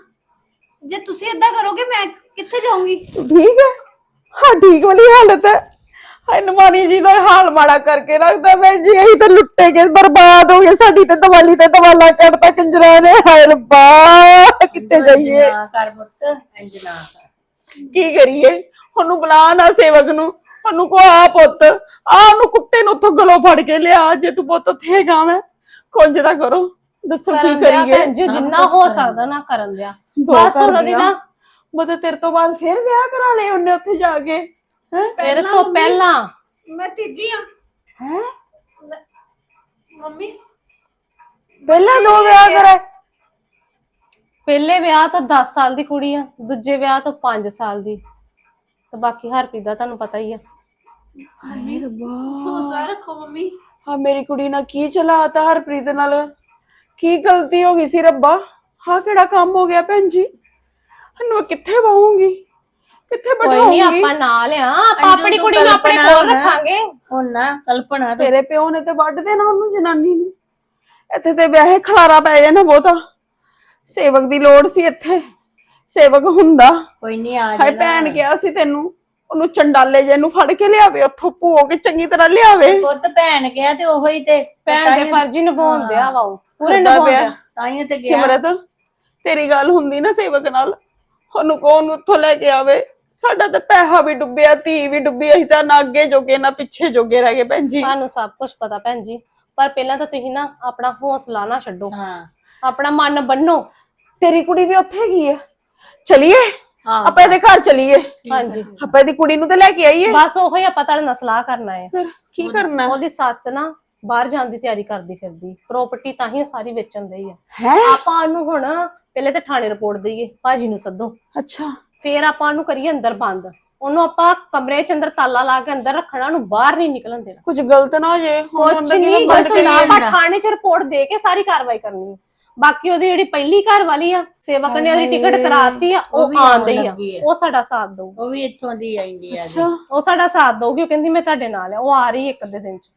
ਜੇ ਤੁਸੀਂ ਏਦਾਂ ਕਰੋਗੇ ਮੈਂ ਕਿੱਥੇ ਜਾਊਂਗੀ?
ਠੀਕ ਹੈ। ਹਾਂ ਠੀਕ ਵਾਲੀ ਹਾਲਤ ਹੈ। ਹਾਏ ਨਮਾਨੀ ਜੀ ਦਾ ਹਾਲ ਮਾੜਾ ਕਰਕੇ ਰੱਖਦਾ ਮੈਂ ਜੀ ਅਸੀਂ ਤਾਂ ਲੁੱਟੇ ਗਏ ਬਰਬਾਦ ਹੋ ਗਏ ਸਾਡੀ ਤੇ ਦਵਾਲੀ ਤੇ ਦਵਾਲਾ ਕੱਢਤਾ ਕੰਜਰਾਂ ਨੇ। ਹਾਏ ਰੱਬਾ ਕਿੱਥੇ ਜਾਈਏ
ਨਾ ਕਰ ਪੁੱਤ ਇੰਜ ਨਾ ਕਰ।
ਕੀ ਕਰੀਏ? ਉਹਨੂੰ ਬੁਲਾ ਨਾ ਸੇਵਕ ਨੂੰ। ਉਹਨੂੰ ਕੋ ਆ ਪੁੱਤ ਆ ਉਹਨੂੰ ਕੁੱਤੇ ਨੂੰ ਉੱਥੋਂ ਗਲੋਂ ਫੜ ਕੇ ਲਿਆ ਜੇ ਤੂੰ ਪੁੱਤ ਉੱਥੇ ਗਾਵੇਂ ਕੁੰਜ ਦਾ ਕਰੋ। ਦੱਸੋ ਕੀ
ਕਰਨ ਦਿਆ
ਕਰੀਏ?
ਭੈਣ ਜੀ ਜਿੰਨਾ ਹੋ ਸਕਦਾ ਨਾ ਕਰਨ ਦਿਆ। ਬਸ ਉਹਨਾਂ ਦੀ। ਨਾ
ਮਤਲਬ ਤੇਰੇ ਤੋਂ ਬਾਅਦ ਫਿਰ ਵਿਆਹ ਕਰਾ ਲਏ ਉਹਨੇ ਉੱਥੇ ਜਾ ਕੇ ਹੈ?
ਤੇਰੇ ਤੋਂ ਪਹਿਲਾਂ।
ਮੈਂ ਤੀਜੀ ਆ।
ਹੈ?
ਮੰਮੀ?
ਪਹਿਲਾਂ ਦੋ ਵਿਆਹ ਕਰਾ
ਪਹਿਲੇ ਵਿਆਹ ਤੋਂ 10 ਸਾਲ ਦੀ ਕੁੜੀ ਆ ਦੂਜੇ ਵਿਆਹ ਤੋਂ 5 ਸਾਲ ਦੀ। ਤੇ ਬਾਕੀ ਹਰਪ੍ਰੀਤ ਦਾ ਤੁਹਾਨੂੰ ਪਤਾ ਹੀ ਆ।
ਹਾਏ ਰੱਬਾ।
ਹੌਸਲਾ ਰੱਖੋ ਮੰਮੀ।
ਹਾਂ ਮੇਰੀ ਕੁੜੀ ਨਾਲ ਕੀ ਚਲਾਤਾ ਹਰਪ੍ਰੀਤ ਨਾਲ? ਕੀ ਗਲਤੀ ਹੋ ਗਈ ਸੀ ਰੱਬਾ? ਹਾਂ ਕਿਹੜਾ ਕੰਮ ਹੋ ਗਿਆ ਭੈਣ ਜੀ? ਹਨੂੰ ਮੈਂ ਕਿੱਥੇ ਬਾਹੂੰਗੀ ਕਿੱਥੇ
ਕੋਈ ਨਹੀਂ
ਬਿਠਾਉਂਗੀ?
ਆਪਾਂ ਨਾਲ ਆ। ਆਪਾਂ ਆਪਣੀ
ਤੂੰ
ਕੁੜੀ ਨੂੰ ਆਪਣੇ ਕੋਲ। ਰੱਖਾਂਗੇ।
ਹੁਣ ਨਾ ਕਲਪਨਾ ਤੇ।
ਤੇਰੇ ਪਿਓ ਨੇ ਤੇ ਵੱਢ ਦੇਣਾ ਉਹਨੂੰ ਜਨਾਨੀ ਨੂੰ। ਇੱਥੇ ਤੇ ਵਿਆਹੇ ਖਲਾਰਾ ਪੈ ਜਾਣਾ ਬਹੁਤਾ। ਸੇਵਕ ਦੀ ਲੋੜ ਸੀ ਇੱਥੇ। ਸੇਵਕ ਹੁੰਦਾ।
ਕੋਈ ਨਹੀਂ ਆ
ਹਾਏ
ਜਾਣਾ।
ਭੈਣ ਕਿਹਾ ਸੀ ਤੈਨੂੰ ਉਹਨੂੰ ਚੰਡਾਲੇ ਜੇ ਨੂੰ ਫੜ ਕੇ ਲਿਆਵੇ ਉੱਥੋਂ ਭੂਓ ਕੇ ਚੰਗੀ ਤਰ੍ਹਾਂ ਲਿਆਵੇ।
ਪੁੱਤ ਭੈਣ ਗਿਆ ਤੇ ਉਹੋ ਹੀ ਤੇ
ਭੈਣ ਦੇ ਫਰਜ਼ ਹੀ। ਨਿਭਾਉਂਦੇ ਆ ਵਾ ਉਹ। ਪੂਰੇ
ਕਰਦਾ
ਨਿਭਾਉਂਦੇ
ਪਿਆ।
ਆ
ਤਾਈਓ ਤੇ ਗਿਆ।
ਸਿਮਰਤ ਤੇਰੀ ਗੱਲ ਹੁੰਦੀ ਨਾ ਸੇਵਕ ਨਾਲ। ਉਹਨੂੰ ਕੌਣ ਉੱਥੋਂ ਲੈ ਕੇ ਆਵੇ? ਸਾਡਾ ਤਾਂ ਪੈਸਾ ਵੀ ਡੁੱਬਿਆ ਧੀ ਵੀ ਡੁੱਬੀ ਅਸੀਂ ਤਾਂ ਨਾ ਅੱਗੇ ਜੋਗੇ ਨਾ ਪਿੱਛੇ ਜੋਗੇ ਰਹਿ ਗਏ ਭੈਣ ਜੀ।
ਸਾਨੂੰ ਸਭ ਕੁਝ ਪਤਾ ਭੈਣ ਜੀ ਪਰ ਪਹਿਲਾਂ ਤਾਂ ਤੁਸੀਂ ਨਾ ਆਪਣਾ ਹੌਸਲਾ ਨਾ ਛੱਡੋ।
ਹਾਂ।
ਆਪਣਾ ਮਨ ਬੰਨੋ।
ਤੇਰੀ ਕੁੜੀ ਵੀ ਉੱਥੇ ਗਈ ਹੈ ਚਲੀਏ?
ਹਾਂ।
ਆਪਾਂ ਇਹਦੇ ਘਰ ਚਲੀਏ।
ਹਾਂਜੀ।
ਆਪਾਂ ਇਹਦੀ ਕੁੜੀ ਨੂੰ ਤੇ ਲੈ ਕੇ ਆਈਏ।
ਬਸ ਉਹੋ ਹੀ ਆਪਾਂ ਤੁਹਾਡੇ ਨਾਲ ਸਲਾਹ ਕਰਨਾ ਹੈ।
ਫਿਰ ਕੀ ਕਰਨਾ?
ਉਹਦੀ ਸੱਸ ਨਾ ਬਾਹਰ ਜਾਣ ਦੀ ਤਿਆਰੀ ਕਰਦੀ ਫਿਰਦੀ। ਪ੍ਰਾਪਰਟੀ ਤਾਂ ਹੀ ਉਹ ਸਾਰੀ ਵੇਚਣ ਦੀ ਆ।
ਹੈ?
ਆਪਾਂ ਉਹਨੂੰ ਹੁਣ ਪਹਿਲੇ ਤੇ ਥਾਣੇ ਰਿਪੋਰਟ ਦਈਏ ਭਾਜੀ ਨੂੰ ਸੱਦੋ।
ਅੱਛਾ।
ਫੇਰ ਆਪਾਂ ਉਹਨੂੰ ਕਰੀਏ ਅੰਦਰ ਬੰਦ। ਉਹਨੂੰ ਆਪਾਂ ਕਮਰੇ ਚ ਅੰਦਰ ਤਾਲਾ ਲਾ ਕੇ ਅੰਦਰ ਰੱਖਣਾ ਉਹਨੂੰ ਬਾਹਰ ਨਹੀਂ ਨਿਕਲਣ ਦੇਣਾ।
ਕੁਝ ਗਲਤ ਨਾ ਹੋ ਹੁਣ
ਕੁਛ
ਅੰਦਰ
ਨਹੀਂ
ਕਿਵੇਂ ਬੰਦ
ਕੁਛ
ਕਰੀਏ।
ਨਾ ਆਪਾਂ ਥਾਣੇ ਚ ਰਿਪੋਰਟ ਦੇ ਕੇ ਸਾਰੀ ਕਾਰਵਾਈ ਕਰਨੀ ਹੈ। ਬਾਕੀ ਉਹਦੀ ਜਿਹੜੀ ਪਹਿਲੀ ਘਰ ਵਾਲੀ ਆ ਸੇਵਕ ਨੇ ਉਹਦੀ ਟਿਕਟ ਕਰਾਤੀ ਆ
ਉਹ
ਉਹ
ਵੀ
ਆਂਦੇ ਆ।
ਲੱਗੀ ਆ।
ਉਹ ਸਾਡਾ ਸਾਥ ਦਊ।
ਉਹ ਵੀ ਇੱਥੋਂ ਦੀ ਆ ਇੰਡੀਆ ਦੀ
ਅੱਛਾ।
ਉਹ ਸਾਡਾ ਸਾਥ ਦਊਗੀ ਉਹ ਕਹਿੰਦੀ ਮੈਂ ਤੁਹਾਡੇ ਨਾਲ ਆ ਉਹ ਆ ਰਹੀ ਇੱਕ ਅੱਧੇ ਦਿਨ ਚ।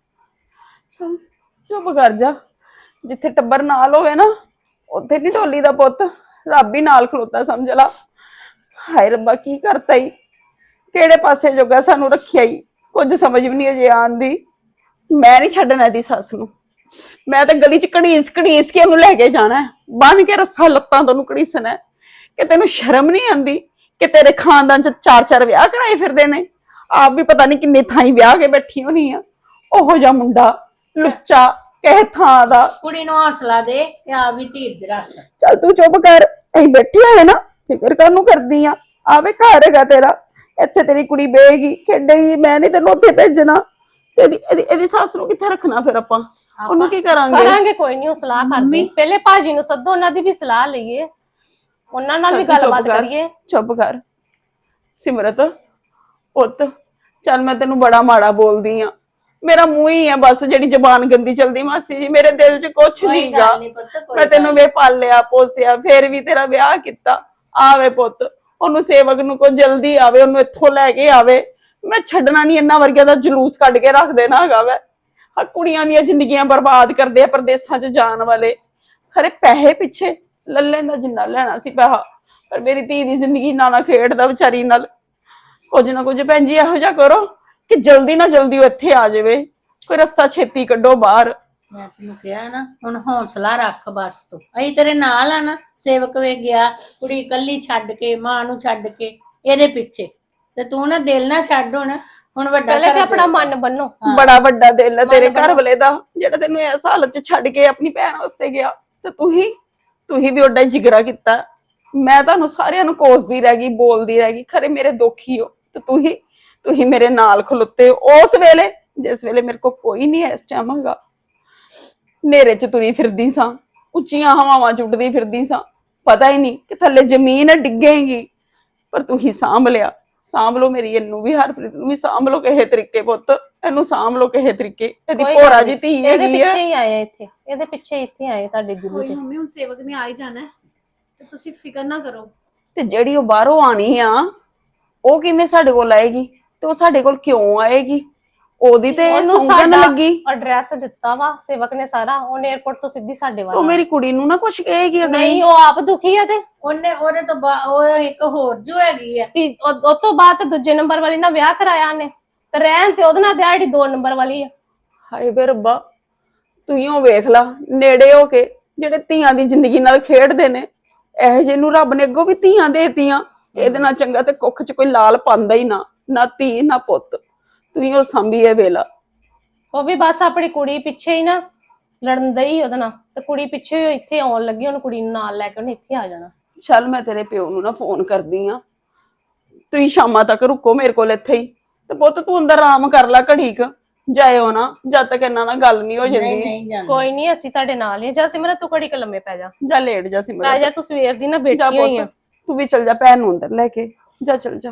ਚੱਲ ਚੁੱਪ ਕਰ ਜਾ। ਜਿੱਥੇ ਟੱਬਰ ਨਾਲ ਹੋਵੇ ਨਾ ਉੱਥੇ ਨਹੀਂ ਢੋਲੀ ਦਾ ਪੁੱਤ। ਰੱਬ ਹੀ ਨਾਲ ਖਲੋਤਾ ਸਮਝ ਲਾ। ਹਾਏ ਰੱਬਾ ਕੀ ਕਰਤਾ ਈ? ਕਿਹੜੇ ਪਾਸੇ ਜੋਗਾ ਸਾਨੂੰ ਰੱਖਿਆ ਈ? ਕੁਝ ਸਮਝ ਵੀ ਨਹੀਂ ਅਜੇ ਆਂਦੀ ਮੈਂ ਨਹੀਂ ਛੱਡਣਾ ਇਹਦੀ ਸੱਸ ਨੂੰ। ਮੈਂ ਤਾਂ ਗਲੀ ਚ ਘੜੀਸ ਘੜੀਸ ਕੇ ਉਹਨੂੰ ਲੈ ਕੇ ਜਾਣਾ। ਬੰਨ ਕੇ ਰੱਸਾ ਲੱਤਾਂ ਤੋਂ ਉਹਨੂੰ ਘੜੀਸਣਾ ਹੈ। ਕਿ ਤੈਨੂੰ ਸ਼ਰਮ ਨਹੀਂ ਆਂਦੀ ਕਿ ਤੇਰੇ ਖਾਨਦਾਨ ਚ ਚਾਰ ਚਾਰ ਵਿਆਹ ਕਰਾਏ ਫਿਰਦੇ ਨੇ? ਆਪ ਵੀ ਪਤਾ ਨਹੀਂ ਕਿੰਨੇ ਥਾਈਂ ਵਿਆਹ ਕੇ ਬੈਠੀ ਹੋਣੀ ਆ। ਉਹੋ ਜਿਹਾ ਮੁੰਡਾ ਲੁੱਚਾ ਕਿਸੇ ਥਾਂ ਦਾ।
ਕੁੜੀ ਨੂੰ ਹੌਸਲਾ ਦੇ ਤੇ ਆਪ ਵੀ ਧੀਰਜ ਰੱਖ।
ਚੱਲ ਤੂੰ ਚੁੱਪ ਕਰ ਅਸੀਂ ਬੈਠੇ ਹੋਏ ਨਾ। ਫਿਕਰ ਕਾਹਨੂੰ ਕਰਦੀ ਆ? ਆਵੇ ਘਰ ਹੈਗਾ ਤੇਰਾ ਇੱਥੇ ਤੇਰੀ ਕੁੜੀ ਬੇਗੀ ਖੇਡੇਗੀ ਮੈਂ ਨਹੀਂ ਤੈਨੂੰ ਉੱਥੇ ਭੇਜਣਾ। ਤੇ ਇਹਦੀ ਇਹਦੀ ਇਹਦੀ ਸੱਸ ਨੂੰ ਕਿੱਥੇ ਰੱਖਣਾ ਫਿਰ ਆਪਾਂ? ਉਹਨੂੰ ਕੀ ਕਰਾਂਗੇ?
ਕਰਾਂਗੇ ਕੋਈ ਨਹੀਂ ਉਹ ਸਲਾਹ ਕਰਦੇ। ਪਹਿਲੇ ਭਾਜੀ ਨੂੰ ਸੱਦੋ ਉਹਨਾਂ ਦੀ ਵੀ ਸਲਾਹ ਲਈਏ। ਉਹਨਾਂ ਨਾਲ ਵੀ
ਚੱਲ ਤੂੰ ਚੁੱਪ
ਗੱਲਬਾਤ
ਕਰ।
ਕਰੀਏ।
ਚੁੱਪ ਕਰ। ਸਿਮਰਤ ਪੁੱਤ ਚੱਲ ਮੈਂ ਤੈਨੂੰ ਬੜਾ ਮਾੜਾ ਬੋਲਦੀ ਆ। ਮੇਰਾ ਮੂੰਹ ਹੀ ਆ ਬਸ ਜਿਹੜੀ ਜ਼ਬਾਨ ਗੰਦੀ ਚਲਦੀ ਮਾਸੀ ਜੀ ਮੇਰੇ ਦਿਲ 'ਚ ਕੁਛ ਨਹੀਂ ਗਾ
ਗੱਲ ਨਹੀਂ ਪੁੱਤ ਕੋਈ
ਮੈਂ ਤੈਨੂੰ ਵੇ ਪਾਲਿਆ ਪੋਸਿਆ ਫੇਰ ਵੀ ਤੇਰਾ ਵਿਆਹ ਕੀਤਾ। ਆਵੇ ਪੁੱਤ, ਉਹਨੂੰ ਸੇਵਕ ਨੂੰ ਕੋ ਜਲਦੀ ਆਵੇ, ਉਹਨੂੰ ਇੱਥੋਂ ਲੈ ਕੇ ਆਵੇ। ਮੈਂ ਛੱਡਣਾ ਨਹੀਂ, ਇੰਨਾ ਵਰਗਿਆਂ ਦਾ ਜਲੂਸ ਕੱਢ ਕੇ ਰੱਖ ਦੇਣਾ ਹੈਗਾ ਵੈ। ਆ ਕੁੜੀਆਂ ਦੀਆਂ ਜ਼ਿੰਦਗੀਆਂ ਬਰਬਾਦ ਕਰਦੇ ਆ ਪਰਦੇਸਾਂ 'ਚ ਜਾਣ ਵਾਲੇ। ਖਰੇ ਪੈਸੇ ਪਿੱਛੇ ਲੱਲੇ ਦਾ ਜਿੰਨਾ ਲੈਣਾ ਸੀ ਪੈਸਾ, ਪਰ ਮੇਰੀ ਧੀ ਦੀ ਜ਼ਿੰਦਗੀ ਨਾਲ ਨਾ ਖੇਡਦਾ ਵਿਚਾਰੀ ਨਾਲ। ਕੁਝ ਨਾ ਕੁਝ ਭੈਣ ਜੀ ਇਹੋ ਜਿਹਾ ਕਰੋ ਕਿ ਜਲਦੀ ਨਾ ਜਲਦੀ ਉਹ ਇੱਥੇ ਆ ਜਾਵੇ। ਕੋਈ ਰਸਤਾ ਛੇਤੀ ਕੱਢੋ ਬਾਹਰ।
ਮੈਂ ਤੈਨੂੰ ਕਿਹਾ ਨਾ ਹੁਣ ਹੌਸਲਾ ਰੱਖ ਬਸ ਤੂੰ। ਅਸੀਂ ਤੇਰੇ ਨਾਲ ਆ ਨਾ ਸੇਵਕ ਵੇ ਗਿਆ ਕੁੜੀ ਇਕੱਲੀ ਛੱਡ ਕੇ ਮਾਂ ਨੂੰ ਛੱਡ ਕੇ ਇਹਦੇ ਪਿੱਛੇ। ਤੇ ਤੂੰ ਨਾ ਦਿਲ ਨਾ ਛੱਡ ਹੁਣ ਹੁਣ ਵੱਡਾ
ਪਹਿਲੇ ਤੇ
ਸਾਰਾ
ਆਪਣਾ ਮਨ ਬੰਨੋ।
ਹਾਂ।
ਬੜਾ ਵੱਡਾ ਦਿਲ ਹੈ ਤੇਰੇ ਘਰ ਵਾਲੇ ਦਾ ਜਿਹੜਾ ਤੈਨੂੰ ਇਸ ਹਾਲਤ 'ਚ ਛੱਡ ਕੇ ਆਪਣੀ ਭੈਣ ਵਾਸਤੇ ਗਿਆ। ਤੇ ਤੂੰ ਹੀ ਤੂੰ ਹੀ ਵੀ ਓਡਾ ਹੀ ਜਿਗਰਾ ਕੀਤਾ। ਮੈਂ ਤੁਹਾਨੂੰ ਸਾਰਿਆਂ ਨੂੰ ਕੋਸਦੀ ਰਹਿ ਗਈ ਬੋਲਦੀ ਰਹਿ ਗਈ ਖਰੇ ਮੇਰੇ ਦੁਖੀ ਹੋ। ਤੇ ਤੂੰ ਹੀ ਤੂੰ ਹੀ ਮੇਰੇ ਨਾਲ ਖਲੋਤੇ ਹੋ। ਉਸ ਵੇਲੇ ਜਿਸ ਵੇਲੇ ਮੇਰੇ ਕੋਲ ਕੋਈ ਨਹੀਂ ਇਸ ਟਾਈਮ ਹੈਗਾ। ਨੇਰੇ 'ਚ ਤੁਰੀ ਫਿਰਦੀ ਸਾਂ ਉੱਚੀਆਂ ਹਵਾਵਾਂ 'ਚ ਉੱਡਦੀ ਫਿਰਦੀ ਸਾਂ। ਪਤਾ ਹੀ ਨਹੀਂ ਕਿ ਥੱਲੇ ਜ਼ਮੀਨ ਡਿੱਗੇਗੀ। ਪਰ ਤੂੰ ਹੀ ਸਾਂਭ ਲਿਆ। ਸਾਂਭ ਲਓ ਮੇਰੀ ਇਹਨੂੰ ਵੀ ਹਰਪ੍ਰੀਤ ਨੂੰ ਵੀ ਸਾਂਭ ਲਓ ਕਿਸੇ ਤਰੀਕੇ ਪੁੱਤ। ਇਹਨੂੰ ਸਾਂਭ ਲਓ ਕਿਸੇ ਤਰੀਕੇ। ਇਹਦੀ
ਕੋਈ
ਭੋਰਾ ਜੀ। ਧੀ
ਇਹਦੇ
ਹੈਗੀ ਆ।
ਪਿੱਛੇ ਹੀ ਆਏ ਆ ਇੱਥੇ। ਇਹਦੇ ਪਿੱਛੇ ਹੀ ਇੱਥੇ ਆਏ ਤੁਹਾਡੇ ਗੁਰੂ
ਕੋਈ ਮੰਮੀ ਹੁਣ ਸੇਵਕ ਨੇ ਆ ਹੀ ਜਾਣਾ ਹੈ। ਤੇ ਤੁਸੀਂ ਫਿਕਰ ਨਾ ਕਰੋ।
ਤੇ ਜਿਹੜੀ ਉਹ ਬਾਹਰੋਂ ਆਣੀ ਆ ਉਹ ਕਿਵੇਂ ਸਾਡੇ ਕੋਲ ਆਏਗੀ? ਤੇ ਉਹ ਸਾਡੇ ਕੋਲ ਕਿਉਂ ਆਏਗੀ? ਉਹਦੀ ਤੇ
ਉਹਨੂੰ
ਸੌਂਗਣ
ਸਾਡਾ
ਲੱਗੀ।
ਐਡਰੈਸ ਦਿੱਤਾ ਵਾ ਸੇਵਕ ਨੇ ਸਾਰਾ ਉਹਨੇ 에어ਪੋਰਟ ਤੋਂ ਸਿੱਧੀ ਸਾਡੇ ਵੱਲ
ਉਹ ਮੇਰੀ ਕੁੜੀ ਨੂੰ ਨਾ ਕੁਛ ਕਹੇਗੀ ਅਗਲੀ।
ਨਹੀਂ ਉਹ ਆਪ ਦੁਖੀ ਆ ਤੇ।
ਉਹਨੇ ਉਹਦੇ ਤੋਂ ਬਾ- ਉਹ ਇੱਕ ਹੋਰ ਜੋ ਹੈਗੀ ਆ।
ਤੀ- ਉਹ ਉਹ ਤੋਂ ਬਾਅਦ ਤੇ ਦੂਜੇ ਨੰਬਰ ਵਾਲੀ ਨਾਲ ਵਿਆਹ ਕਰਾਇਆ ਨੇ ਤੇ ਰਹਿਣ ਤੇ ਉਹਦੇ ਨਾਲ ਦਿਹਾੜੀ ਦੋ ਨੰਬਰ ਵਾਲੀ ਆ।
ਹਾਏ ਵੇ ਰੱਬਾ ਤੂੰ ਹੀ ਉਹ ਵੇਖ ਲਾ ਨੇੜੇ ਹੋ ਕੇ ਜਿਹੜੇ ਧੀਆਂ ਦੀ ਜ਼ਿੰਦਗੀ ਨਾਲ ਖੇਡਦੇ ਨੇ ਇਹੋ ਜਿਹੇ ਨੂੰ ਰੱਬ ਨੇ ਅੱਗੋਂ ਵੀ ਧੀਆਂ ਦੇਤੀਆਂ। ਇਹਦੇ ਨਾਲ ਚੰਗਾ ਤੇ ਕੁੱਖ 'ਚ ਕੋਈ ਲਾਲ ਪਾਉਂਦਾ ਹੀ ਨਾ ਨਾ ਧੀ ਨਾ ਪੁੱਤ। ਤੂੰ ਹੀ ਉਹ ਸੰਭੀ ਇਹ ਵੇਲਾ।
ਉਹ ਵੀ ਬਸ ਆਪਣੀ ਕੁੜੀ ਪਿੱਛੇ ਹੀ ਨਾ ਲੜਨ ਦਈ ਉਹਦੇ ਨਾਲ। ਤੇ ਕੁੜੀ ਪਿੱਛੇ ਹੀ ਇੱਥੇ ਆਉਣ ਲੱਗੀ ਉਹਨੂੰ ਕੁੜੀ ਨੂੰ ਨਾਲ ਲੈ ਕੇ ਉਹਨੇ ਇੱਥੇ ਆ ਜਾਣਾ।
ਚੱਲ ਮੈਂ ਤੇਰੇ ਪਿਓ ਨੂੰ ਨਾ ਫੋਨ ਕਰਦੀ ਆ। ਤੁਸੀਂ ਸ਼ਾਮਾਂ ਤੱਕ ਰੁਕੋ ਮੇਰੇ ਕੋਲ ਇੱਥੇ ਹੀ। ਤੇ ਪੁੱਤ ਤੂੰ ਅੰਦਰ ਆਰਾਮ ਕਰ ਲੈ ਘੜੀ ਕ ਜਾਇਓ ਨਾ ਜਦ ਤੱਕ ਇਹਨਾਂ ਨਾਲ ਗੱਲ ਨਹੀਂ ਹੋ
ਨਹੀਂ
ਜਾਂਦੀ।
ਨਹੀਂ
ਕੋਈ ਨਹੀਂ ਅਸੀਂ ਤੁਹਾਡੇ ਨਾਲ ਹੀ ਆ। ਜਾ ਸਿਮਰਤ ਤੂੰ ਘੜੀ ਕ ਲੰਮੇ ਪੈ ਜਾ।
ਜਾ ਲੇਟ ਜਾ
ਪੈ
ਸਿਮਰਨ
ਜਾ ਤੂੰ ਸਵੇਰ ਦੀ ਨਾ
ਜਾ
ਬੈਠੀ ਹੋਈ ਆ।
ਪੁੱਤ ਤੂੰ ਵੀ ਚਲ ਜਾ ਭੈਣ ਨੂੰ ਅੰਦਰ ਲੈ ਕੇ। ਜਾ ਚਲ ਜਾ।